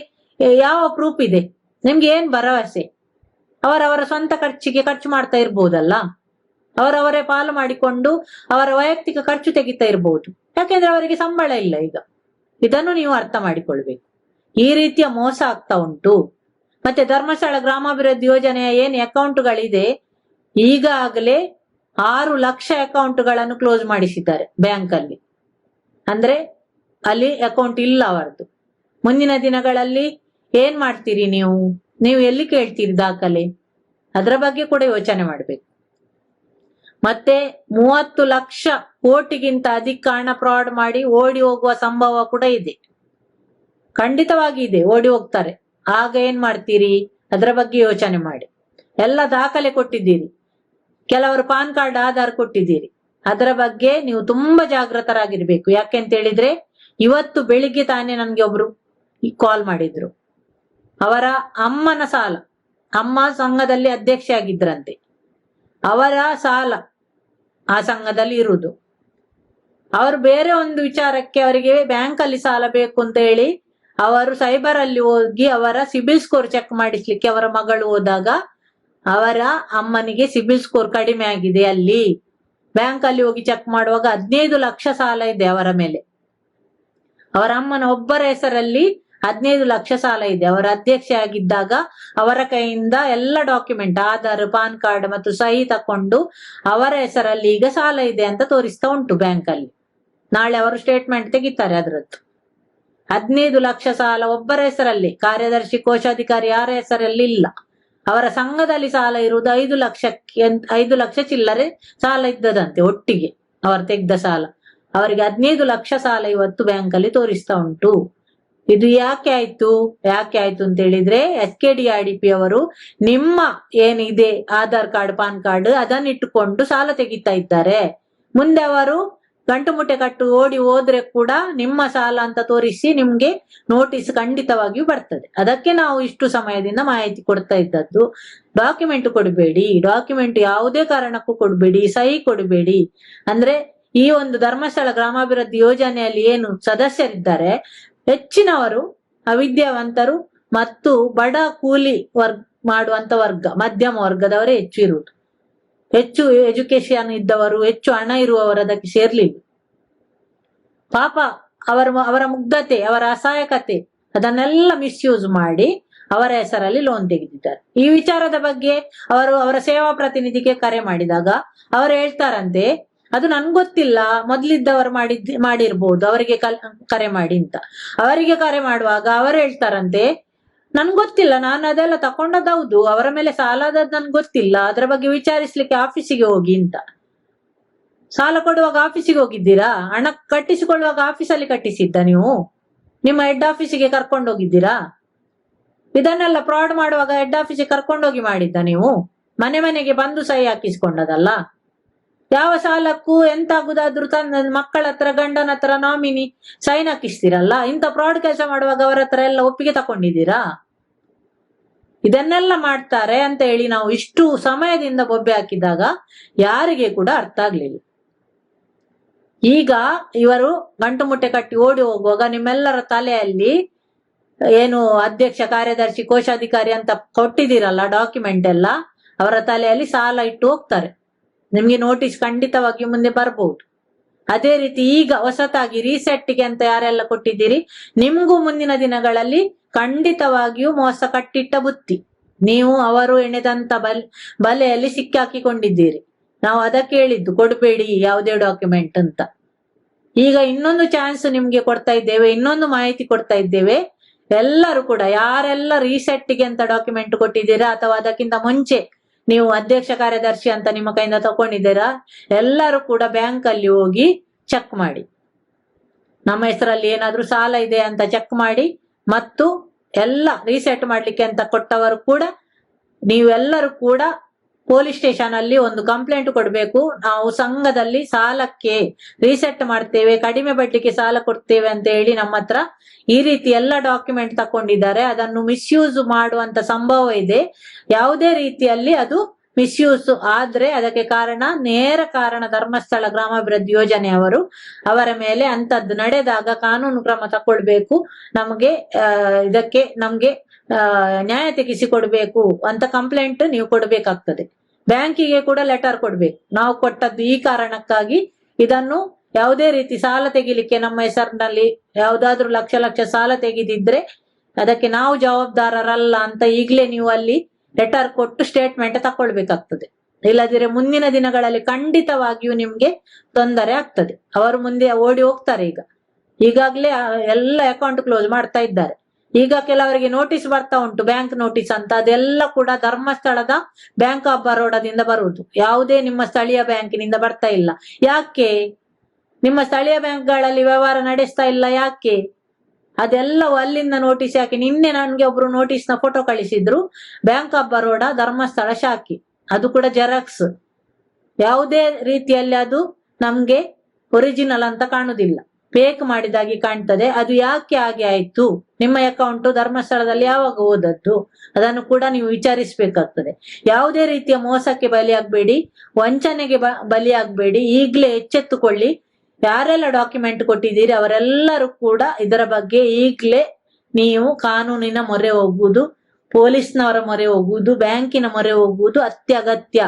ಯಾವ ಪ್ರೂಫ್ ಇದೆ? ನಿಮ್ಗೆ ಏನ್ ಭರವಸೆ? ಅವರವರ ಸ್ವಂತ ಖರ್ಚಿಗೆ ಖರ್ಚು ಮಾಡ್ತಾ ಇರ್ಬೋದಲ್ಲ? ಅವರವರೇ ಪಾಲು ಮಾಡಿಕೊಂಡು ಅವರ ವೈಯಕ್ತಿಕ ಖರ್ಚು ತೆಗಿತಾ ಇರ್ಬೋದು. ಯಾಕೆಂದ್ರೆ ಅವರಿಗೆ ಸಂಬಳ ಇಲ್ಲ ಈಗ. ಇದನ್ನು ನೀವು ಅರ್ಥ ಮಾಡಿಕೊಳ್ಬೇಕು. ಈ ರೀತಿಯ ಮೋಸ ಆಗ್ತಾ ಉಂಟು. ಮತ್ತೆ ಧರ್ಮಸ್ಥಳ ಗ್ರಾಮಾಭಿವೃದ್ಧಿ ಯೋಜನೆಯ ಏನು ಅಕೌಂಟ್ಗಳಿದೆ, ಈಗಾಗಲೇ ಆರು ಲಕ್ಷ ಅಕೌಂಟ್ಗಳನ್ನು ಕ್ಲೋಸ್ ಮಾಡಿಸಿದ್ದಾರೆ ಬ್ಯಾಂಕ್ ಅಲ್ಲಿ ಅಂದ್ರೆ ಅಲ್ಲಿ ಅಕೌಂಟ್ ಇಲ್ಲ ಅವರದ್ದು. ಮುಂದಿನ ದಿನಗಳಲ್ಲಿ ಏನ್ ಮಾಡ್ತೀರಿ ನೀವು? ನೀವು ಎಲ್ಲಿ ಕೇಳ್ತೀರಿ ದಾಖಲೆ? ಅದರ ಬಗ್ಗೆ ಕೂಡ ಯೋಚನೆ ಮಾಡಬೇಕು. ಮತ್ತೆ ಮೂವತ್ತು ಲಕ್ಷ ಕೋಟಿಗಿಂತ ಅಧಿಕ ಹಣ ಫ್ರಾಡ್ ಮಾಡಿ ಓಡಿ ಹೋಗುವ ಸಂಭವ ಕೂಡ ಇದೆ. ಖಂಡಿತವಾಗಿ ಇದೆ, ಓಡಿ ಹೋಗ್ತಾರೆ. ಆಗ ಏನ್ ಮಾಡ್ತೀರಿ? ಅದರ ಬಗ್ಗೆ ಯೋಚನೆ ಮಾಡಿ. ಎಲ್ಲ ದಾಖಲೆ ಕೊಟ್ಟಿದ್ದೀರಿ. ಕೆಲವರು ಪಾನ್ ಕಾರ್ಡ್, ಆಧಾರ್ ಕೊಟ್ಟಿದ್ದೀರಿ. ಅದರ ಬಗ್ಗೆ ನೀವು ತುಂಬಾ ಜಾಗೃತರಾಗಿರ್ಬೇಕು ಯಾಕೆ ಅಂತ ಹೇಳಿದ್ರೆ, ಇವತ್ತು ಬೆಳಿಗ್ಗೆ ತಾನೇ ನನ್ಗೆ ಒಬ್ರು ಕಾಲ್ ಮಾಡಿದ್ರು. ಅವರ ಅಮ್ಮನ ಸಾಲ. ಅಮ್ಮ ಸಂಘದಲ್ಲಿ ಅಧ್ಯಕ್ಷ ಆಗಿದ್ರಂತೆ ಅವರ ಸಾಲ ಆ ಸಂಘದಲ್ಲಿ ಇರುವುದು. ಅವರು ಬೇರೆ ಒಂದು ವಿಚಾರಕ್ಕೆ ಅವರಿಗೆ ಬ್ಯಾಂಕ್ ಅಲ್ಲಿ ಸಾಲ ಬೇಕು ಅಂತ ಹೇಳಿ ಅವರು ಸೈಬರ್ ಅಲ್ಲಿ ಹೋಗಿ ಅವರ ಸಿಬಿಲ್ ಸ್ಕೋರ್ ಚೆಕ್ ಮಾಡಿಸ್ಲಿಕ್ಕೆ ಅವರ ಮಗಳು ಹೋದಾಗ ಅವರ ಅಮ್ಮನಿಗೆ ಸಿಬಿಲ್ ಸ್ಕೋರ್ ಕಡಿಮೆ ಆಗಿದೆ ಅಲ್ಲಿ. ಬ್ಯಾಂಕ್ ಅಲ್ಲಿ ಹೋಗಿ ಚೆಕ್ ಮಾಡುವಾಗ ಹದಿನೈದು ಲಕ್ಷ ಸಾಲ ಇದೆ ಅವರ ಮೇಲೆ. ಅವರ ಅಮ್ಮನ ಒಬ್ಬರ ಹೆಸರಲ್ಲಿ ಹದಿನೈದು ಲಕ್ಷ ಸಾಲ ಇದೆ. ಅವರ ಅಧ್ಯಕ್ಷ ಆಗಿದ್ದಾಗ ಅವರ ಕೈಯಿಂದ ಎಲ್ಲ ಡಾಕ್ಯುಮೆಂಟ್, ಆಧಾರ್, ಪಾನ್ ಕಾರ್ಡ್ ಮತ್ತು ಸಹಿ ತಕೊಂಡು ಅವರ ಹೆಸರಲ್ಲಿ ಈಗ ಸಾಲ ಇದೆ ಅಂತ ತೋರಿಸ್ತಾ ಉಂಟು ಬ್ಯಾಂಕ್ ಅಲ್ಲಿ. ನಾಳೆ ಅವರು ಸ್ಟೇಟ್ಮೆಂಟ್ ತೆಗಿತಾರೆ ಅದರದ್ದು. ಹದಿನೈದು ಲಕ್ಷ ಸಾಲ ಒಬ್ಬರ ಹೆಸರಲ್ಲಿ, ಕಾರ್ಯದರ್ಶಿ, ಕೋಶಾಧಿಕಾರಿ ಯಾರ ಹೆಸರಲ್ಲಿ ಇಲ್ಲ ಅವರ ಸಂಘದಲ್ಲಿ ಸಾಲ ಇರುವುದು ಐದು ಲಕ್ಷಕ್ಕೆ ಐದು ಲಕ್ಷ ಚಿಲ್ಲರೆ ಸಾಲ ಇದ್ದದಂತೆ ಒಟ್ಟಿಗೆ ಅವರು ತೆಗೆದ ಸಾಲ. ಅವರಿಗೆ ಹದಿನೈದು ಲಕ್ಷ ಸಾಲ ಇವತ್ತು ಬ್ಯಾಂಕ್ ಅಲ್ಲಿ ತೋರಿಸ್ತಾ ಉಂಟು. ಇದು ಯಾಕೆ ಆಯ್ತು? ಯಾಕೆ ಆಯ್ತು ಅಂತ ಹೇಳಿದ್ರೆ, S K D R D P ಅವರು ನಿಮ್ಮ ಏನಿದೆ, ಆಧಾರ್ ಕಾರ್ಡ್, ಪಾನ್ ಕಾರ್ಡ್ ಅದನ್ನಿಟ್ಟುಕೊಂಡು ಸಾಲ ತೆಗಿತಾ ಇದ್ದಾರೆ. ಮುಂದೆ ಅವರು ಗಂಟು ಮುಟ್ಟೆ ಕಟ್ಟು ಓಡಿ ಹೋದ್ರೆ ಕೂಡ ನಿಮ್ಮ ಸಾಲ ಅಂತ ತೋರಿಸಿ ನಿಮ್ಗೆ ನೋಟಿಸ್ ಖಂಡಿತವಾಗಿಯೂ ಬರ್ತದೆ. ಅದಕ್ಕೆ ನಾವು ಇಷ್ಟು ಸಮಯದಿಂದ ಮಾಹಿತಿ ಕೊಡ್ತಾ ಇದ್ದದ್ದು. ಡಾಕ್ಯುಮೆಂಟ್ ಕೊಡಬೇಡಿ. ಡಾಕ್ಯುಮೆಂಟ್ ಯಾವುದೇ ಕಾರಣಕ್ಕೂ ಕೊಡಬೇಡಿ. ಸಹಿ ಕೊಡಬೇಡಿ. ಅಂದ್ರೆ ಈ ಒಂದು ಧರ್ಮಸ್ಥಳ ಗ್ರಾಮಾಭಿವೃದ್ಧಿ ಯೋಜನೆಯಲ್ಲಿ ಏನು ಸದಸ್ಯರಿದ್ದಾರೆ, ಹೆಚ್ಚಿನವರು ಅವಿದ್ಯಾವಂತರು ಮತ್ತು ಬಡ ಕೂಲಿ ವರ್ಗ ಮಾಡುವಂತ ವರ್ಗ, ಮಧ್ಯಮ ವರ್ಗದವರೇ ಹೆಚ್ಚು ಇರುವುದು. ಹೆಚ್ಚು ಎಜುಕೇಶನ್ ಇದ್ದವರು, ಹೆಚ್ಚು ಹಣ ಇರುವವರು ಅದಕ್ಕೆ ಸೇರ್ಲಿಲ್ಲ. ಪಾಪ ಅವರ ಅವರ ಮುಗ್ಧತೆ, ಅವರ ಅಸಹಾಯಕತೆ, ಅದನ್ನೆಲ್ಲ ಮಿಸ್ಯೂಸ್ ಮಾಡಿ ಅವರ ಹೆಸರಲ್ಲಿ ಲೋನ್ ತೆಗೆದಿದ್ದಾರೆ. ಈ ವಿಚಾರದ ಬಗ್ಗೆ ಅವರು ಅವರ ಸೇವಾ ಪ್ರತಿನಿಧಿಗೆ ಕರೆ ಮಾಡಿದಾಗ ಅವರು ಹೇಳ್ತಾರಂತೆ, ಅದು ನನ್ಗೆ ಗೊತ್ತಿಲ್ಲ, ಮೊದ್ಲಿದ್ದವರು ಮಾಡಿದ್ ಮಾಡಿರ್ಬೋದು, ಅವರಿಗೆ ಕರೆ ಮಾಡಿ ಅಂತ. ಅವರಿಗೆ ಕರೆ ಮಾಡುವಾಗ ಅವರು ಹೇಳ್ತಾರಂತೆ ನನ್ಗೆ ಗೊತ್ತಿಲ್ಲ, ನಾನು ಅದೆಲ್ಲ ತಕೊಂಡದೌದು ಅವರ ಮೇಲೆ ಸಾಲ ಆದದ್ದು ನನ್ಗೆ ಗೊತ್ತಿಲ್ಲ. ಅದರ ಬಗ್ಗೆ ವಿಚಾರಿಸ್ಲಿಕ್ಕೆ ಆಫೀಸಿಗೆ ಹೋಗಿ ಅಂತ. ಸಾಲ ಕೊಡುವಾಗ ಆಫೀಸಿಗೆ ಹೋಗಿದ್ದೀರಾ? ಹಣ ಕಟ್ಟಿಸಿಕೊಳ್ಳುವಾಗ ಆಫೀಸಲ್ಲಿ ಕಟ್ಟಿಸಿದ್ದ ನೀವು? ನಿಮ್ಮ ಹೆಡ್ ಆಫೀಸಿಗೆ ಕರ್ಕೊಂಡು ಹೋಗಿದ್ದೀರಾ? ಇದನ್ನೆಲ್ಲ ಫ್ರಾಡ್ ಮಾಡುವಾಗ ಹೆಡ್ ಆಫೀಸಿಗೆ ಕರ್ಕೊಂಡು ಹೋಗಿ ಮಾಡಿದ್ದ ನೀವು? ಮನೆ ಮನೆಗೆ ಬಂದು ಸಹಿ ಹಾಕಿಸ್ಕೊಂಡದಲ್ಲ? ಯಾವ ಸಾಲಕ್ಕೂ ಎಂತಾಗುದಾದ್ರೂ ತನ್ನ ಮಕ್ಕಳ ಹತ್ರ, ಗಂಡನ ಹತ್ರ ನಾಮಿನಿ ಸೈನ್ ಹಾಕಿಸ್ತೀರಲ್ಲ? ಇಂಥ ಫ್ರಾಡ್ ಕೆಲಸ ಮಾಡುವಾಗ ಅವರ ಹತ್ರ ಎಲ್ಲ ಒಪ್ಪಿಗೆ ತಕೊಂಡಿದ್ದೀರಾ? ಇದನ್ನೆಲ್ಲ ಮಾಡ್ತಾರೆ ಅಂತ ಹೇಳಿ ನಾವು ಇಷ್ಟು ಸಮಯದಿಂದ ಬೊಬ್ಬೆ ಹಾಕಿದಾಗ ಯಾರಿಗೆ ಕೂಡ ಅರ್ಥ ಆಗ್ಲಿಲ್ಲ. ಈಗ ಇವರು ಗಂಟು ಮುಟ್ಟೆ ಕಟ್ಟಿ ಓಡಿ ಹೋಗುವಾಗ ನಿಮ್ಮೆಲ್ಲರ ತಲೆಯಲ್ಲಿ ಏನು ಅಧ್ಯಕ್ಷ, ಕಾರ್ಯದರ್ಶಿ, ಕೋಶಾಧಿಕಾರಿ ಅಂತ ಕೊಟ್ಟಿದ್ದೀರಲ್ಲ ಡಾಕ್ಯುಮೆಂಟ್ ಎಲ್ಲ, ಅವರ ತಲೆಯಲ್ಲಿ ಸಾಲ ಇಟ್ಟು ಹೋಗ್ತಾರೆ. ನಿಮ್ಗೆ ನೋಟಿಸ್ ಖಂಡಿತವಾಗಿ ಮುಂದೆ ಬರ್ಬಹುದು ಅದೇ ರೀತಿ ಈಗ ಹೊಸತಾಗಿ ರೀಸೆಟ್ಗೆ ಅಂತ ಯಾರೆಲ್ಲ ಕೊಟ್ಟಿದ್ದೀರಿ? ನಿಮ್ಗೂ ಮುಂದಿನ ದಿನಗಳಲ್ಲಿ ಖಂಡಿತವಾಗಿಯೂ ಮೋಸ ಕಟ್ಟಿಟ್ಟ ಬುತ್ತಿ. ನೀವು, ಅವರು ಎಣೆದಂತ ಬಲ್, ಬಲೆಯಲ್ಲಿ ಸಿಕ್ಕಾಕಿಕೊಂಡಿದ್ದೀರಿ. ನಾವು ಅದಕ್ಕೆ ಹೇಳಿದ್ದು, ಕೊಡಬೇಡಿ ಯಾವುದೇ ಡಾಕ್ಯುಮೆಂಟ್ ಅಂತ. ಈಗ ಇನ್ನೊಂದು ಚಾನ್ಸ್ ನಿಮ್ಗೆ ಕೊಡ್ತಾ ಇದ್ದೇವೆ, ಇನ್ನೊಂದು ಮಾಹಿತಿ ಕೊಡ್ತಾ ಇದ್ದೇವೆ. ಎಲ್ಲರೂ ಕೂಡ, ಯಾರೆಲ್ಲ ರೀಸೆಟ್ಗೆ ಅಂತ ಡಾಕ್ಯುಮೆಂಟ್ ಕೊಟ್ಟಿದ್ದೀರಾ ಅಥವಾ ಅದಕ್ಕಿಂತ ಮುಂಚೆ ನೀವು ಅಧ್ಯಕ್ಷ ಕಾರ್ಯದರ್ಶಿ ಅಂತ ನಿಮ್ಮ ಕೈಯಿಂದ ತಕೊಂಡಿದ್ದೀರಾ ಎಲ್ಲರೂ ಕೂಡ ಬ್ಯಾಂಕ್ ಅಲ್ಲಿ ಹೋಗಿ ಚೆಕ್ ಮಾಡಿ. ನಮ್ಮ ಹೆಸರಲ್ಲಿ ಏನಾದ್ರೂ ಸಾಲ ಇದೆ ಅಂತ ಚೆಕ್ ಮಾಡಿ, ಮತ್ತು ಎಲ್ಲ ರೀಸೆಟ್ ಮಾಡ್ಲಿಕ್ಕೆ ಅಂತ ಕೊಟ್ಟವರು ಕೂಡ, ನೀವೆಲ್ಲರೂ ಕೂಡ ಪೊಲೀಸ್ ಸ್ಟೇಷನ್ ಅಲ್ಲಿ ಒಂದು ಕಂಪ್ಲೇಂಟ್ ಕೊಡಬೇಕು. ನಾವು ಸಂಘದಲ್ಲಿ ಸಾಲಕ್ಕೆ ರೀಸೆಟ್ ಮಾಡ್ತೇವೆ, ಕಡಿಮೆ ಬಡ್ಡಿಗೆ ಸಾಲ ಕೊಡ್ತೇವೆ ಅಂತ ಹೇಳಿ ನಮ್ಮ ಹತ್ರ ಈ ರೀತಿ ಎಲ್ಲ ಡಾಕ್ಯುಮೆಂಟ್ ತಕೊಂಡಿದ್ದಾರೆ. ಅದನ್ನು ಮಿಸ್ಯೂಸ್ ಮಾಡುವಂತ ಸಂಭವ ಇದೆ. ಯಾವುದೇ ರೀತಿಯಲ್ಲಿ ಅದು ಮಿಸ್ಯೂಸ್ ಆದ್ರೆ ಅದಕ್ಕೆ ಕಾರಣ ನೇರ ಕಾರಣ ಧರ್ಮಸ್ಥಳ ಗ್ರಾಮಾಭಿವೃದ್ಧಿ ಯೋಜನೆಯವರು ಅವರ ಮೇಲೆ ಅಂತದ್ದು ನಡೆದಾಗ ಕಾನೂನು ಕ್ರಮ ತಕೊಳ್ಬೇಕು ನಮಗೆ ಇದಕ್ಕೆ ನಮ್ಗೆ ನ್ಯಾಯ ತೆಗೆಸಿಕೊಡ್ಬೇಕು ಅಂತ ಕಂಪ್ಲೇಂಟ್ ನೀವು ಕೊಡ್ಬೇಕಾಗ್ತದೆ. ಬ್ಯಾಂಕಿಗೆ ಕೂಡ ಲೆಟರ್ ಕೊಡ್ಬೇಕು. ನಾವು ಕೊಟ್ಟದ್ದು ಈ ಕಾರಣಕ್ಕಾಗಿ ಇದನ್ನು ಯಾವುದೇ ರೀತಿ ಸಾಲ ತೆಗಿಲಿಕ್ಕೆ ನಮ್ಮ ಹೆಸರಿನಲ್ಲಿ ಯಾವ್ದಾದ್ರು ಲಕ್ಷ ಲಕ್ಷ ಸಾಲ ತೆಗೆದಿದ್ರೆ ಅದಕ್ಕೆ ನಾವು ಜವಾಬ್ದಾರರಲ್ಲ ಅಂತ ಈಗಲೇ ನೀವು ಅಲ್ಲಿ ಲೆಟರ್ ಕೊಟ್ಟು ಸ್ಟೇಟ್ಮೆಂಟ್ ತಕೊಳ್ಬೇಕಾಗ್ತದೆ. ಇಲ್ಲದಿದ್ರೆ ಮುಂದಿನ ದಿನಗಳಲ್ಲಿ ಖಂಡಿತವಾಗಿಯೂ ನಿಮ್ಗೆ ತೊಂದರೆ ಆಗ್ತದೆ. ಅವರು ಮುಂದೆ ಓಡಿ ಹೋಗ್ತಾರೆ ಈಗ. ಈಗಾಗ್ಲೇ ಎಲ್ಲ ಅಕೌಂಟ್ ಕ್ಲೋಸ್ ಮಾಡ್ತಾ ಇದ್ದಾರೆ. ಈಗ ಕೆಲವರಿಗೆ ನೋಟಿಸ್ ಬರ್ತಾ ಉಂಟು ಬ್ಯಾಂಕ್ ನೋಟಿಸ್ ಅಂತ. ಅದೆಲ್ಲ ಕೂಡ ಧರ್ಮಸ್ಥಳದ ಬ್ಯಾಂಕ್ ಆಫ್ ಬರೋಡದಿಂದ ಬರುವುದು. ಯಾವುದೇ ನಿಮ್ಮ ಸ್ಥಳೀಯ ಬ್ಯಾಂಕಿನಿಂದ ಬರ್ತಾ ಇಲ್ಲ. ಯಾಕೆ? ನಿಮ್ಮ ಸ್ಥಳೀಯ ಬ್ಯಾಂಕ್ಗಳಲ್ಲಿ ವ್ಯವಹಾರ ನಡೆಸ್ತಾ ಇಲ್ಲ, ಯಾಕೆ? ಅದೆಲ್ಲವೂ ಅಲ್ಲಿಂದ ನೋಟಿಸ್ ಯಾಕೆ ನಿನ್ನೆ ನನಗೆ ಒಬ್ರು ನೋಟಿಸ್ನ ಫೋಟೋ ಕಳಿಸಿದ್ರು. ಬ್ಯಾಂಕ್ ಆಫ್ ಬರೋಡ ಧರ್ಮಸ್ಥಳ ಶಾಖೆ. ಅದು ಕೂಡ ಜೆರಾಕ್ಸ್ ಯಾವುದೇ ರೀತಿಯಲ್ಲಿ ಅದು ನಮ್ಗೆ ಒರಿಜಿನಲ್ ಅಂತ ಕಾಣುದಿಲ್ಲ. ಫೇಕ್ ಮಾಡಿದಾಗಿ ಕಾಣ್ತದೆ. ಅದು ಯಾಕೆ ಹಾಗೆ ಆಯ್ತು? ನಿಮ್ಮ ಅಕೌಂಟ್ ಧರ್ಮಸ್ಥಳದಲ್ಲಿ ಯಾವಾಗ ಹೋದದ್ದು? ಅದನ್ನು ಕೂಡ ನೀವು ವಿಚಾರಿಸಬೇಕಾಗ್ತದೆ. ಯಾವುದೇ ರೀತಿಯ ಮೋಸಕ್ಕೆ ಬಲಿಯಾಗಬೇಡಿ. ವಂಚನೆಗೆ ಬಲಿಯಾಗಬೇಡಿ. ಈಗಲೇ ಎಚ್ಚೆತ್ತುಕೊಳ್ಳಿ. ಯಾರೆಲ್ಲ ಡಾಕ್ಯುಮೆಂಟ್ ಕೊಟ್ಟಿದ್ದೀರಿ ಅವರೆಲ್ಲರೂ ಕೂಡ ಇದರ ಬಗ್ಗೆ ಈಗಲೇ ನೀವು ಕಾನೂನಿನ ಮೊರೆ ಹೋಗುವುದು, ಪೊಲೀಸ್ನವರ ಮೊರೆ ಹೋಗುವುದು, ಬ್ಯಾಂಕಿನ ಮೊರೆ ಹೋಗುವುದು ಅತ್ಯಗತ್ಯ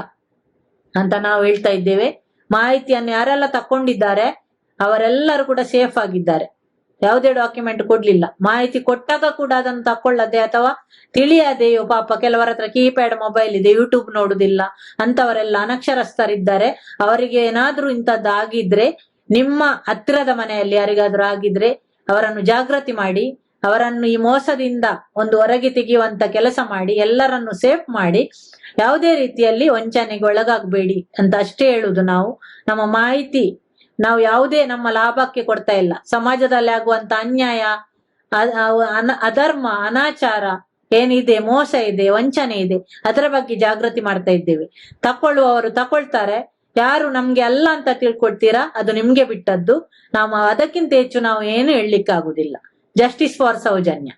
ಅಂತ ನಾವು ಹೇಳ್ತಾ ಇದ್ದೇವೆ. ಮಾಹಿತಿಯನ್ನು ಯಾರೆಲ್ಲ ತಕೊಂಡಿದ್ದಾರೆ ಅವರೆಲ್ಲರೂ ಕೂಡ ಸೇಫ್ ಆಗಿದ್ದಾರೆ. ಯಾವುದೇ ಡಾಕ್ಯುಮೆಂಟ್ ಕೊಡ್ಲಿಲ್ಲ. ಮಾಹಿತಿ ಕೊಟ್ಟಾಗ ಕೂಡ ಅದನ್ನು ತಕೊಳ್ಳದೆ ಅಥವಾ ತಿಳಿಯದೆಯೋ ಪಾಪ ಕೆಲವರ ಹತ್ರ ಕೀಪ್ಯಾಡ್ ಮೊಬೈಲ್ ಇದೆ ಯೂಟ್ಯೂಬ್ ನೋಡುದಿಲ್ಲ ಅಂತವರೆಲ್ಲ ಅನಕ್ಷರಸ್ಥರಿದ್ದಾರೆ. ಅವರಿಗೆ ಏನಾದ್ರೂ ಇಂಥದ್ದು ಆಗಿದ್ರೆ, ನಿಮ್ಮ ಹತ್ತಿರದ ಮನೆಯಲ್ಲಿ ಯಾರಿಗಾದ್ರೂ ಆಗಿದ್ರೆ ಅವರನ್ನು ಜಾಗೃತಿ ಮಾಡಿ, ಅವರನ್ನು ಈ ಮೋಸದಿಂದ ಒಂದು ಹೊರಗೆ ತೆಗೆಯುವಂತ ಕೆಲಸ ಮಾಡಿ, ಎಲ್ಲರನ್ನು ಸೇಫ್ ಮಾಡಿ, ಯಾವುದೇ ರೀತಿಯಲ್ಲಿ ವಂಚನೆಗೆ ಒಳಗಾಗಬೇಡಿ ಅಂತ ಅಷ್ಟೇ ಹೇಳುದು ನಾವು. ನಮ್ಮ ಮಾಹಿತಿ ನಾವು ಯಾವುದೇ ನಮ್ಮ ಲಾಭಕ್ಕೆ ಕೊಡ್ತಾ ಇಲ್ಲ. ಸಮಾಜದಲ್ಲಿ ಆಗುವಂತ ಅನ್ಯಾಯ ಅಧರ್ಮ, ಅನಾಚಾರ ಏನಿದೆ, ಮೋಸ ಇದೆ, ವಂಚನೆ ಇದೆ, ಅದರ ಬಗ್ಗೆ ಜಾಗೃತಿ ಮಾಡ್ತಾ ಇದ್ದೇವೆ. ತಕೊಳ್ಳುವವರು ತಕೊಳ್ತಾರೆ. ಯಾರು ನಮ್ಗೆ ಅಲ್ಲ ಅಂತ ತಿಳ್ಕೊಳ್ತೀರಾ? ಅದು ನಿಮ್ಗೆ ಬಿಟ್ಟದ್ದು. ನಾವು ಅದಕ್ಕಿಂತ ಹೆಚ್ಚು ನಾವು ಏನು ಹೇಳಲಿಕ್ಕೆ ಆಗುದಿಲ್ಲ ಜಸ್ಟಿಸ್ ಫಾರ್ ಸೌಜನ್ಯ.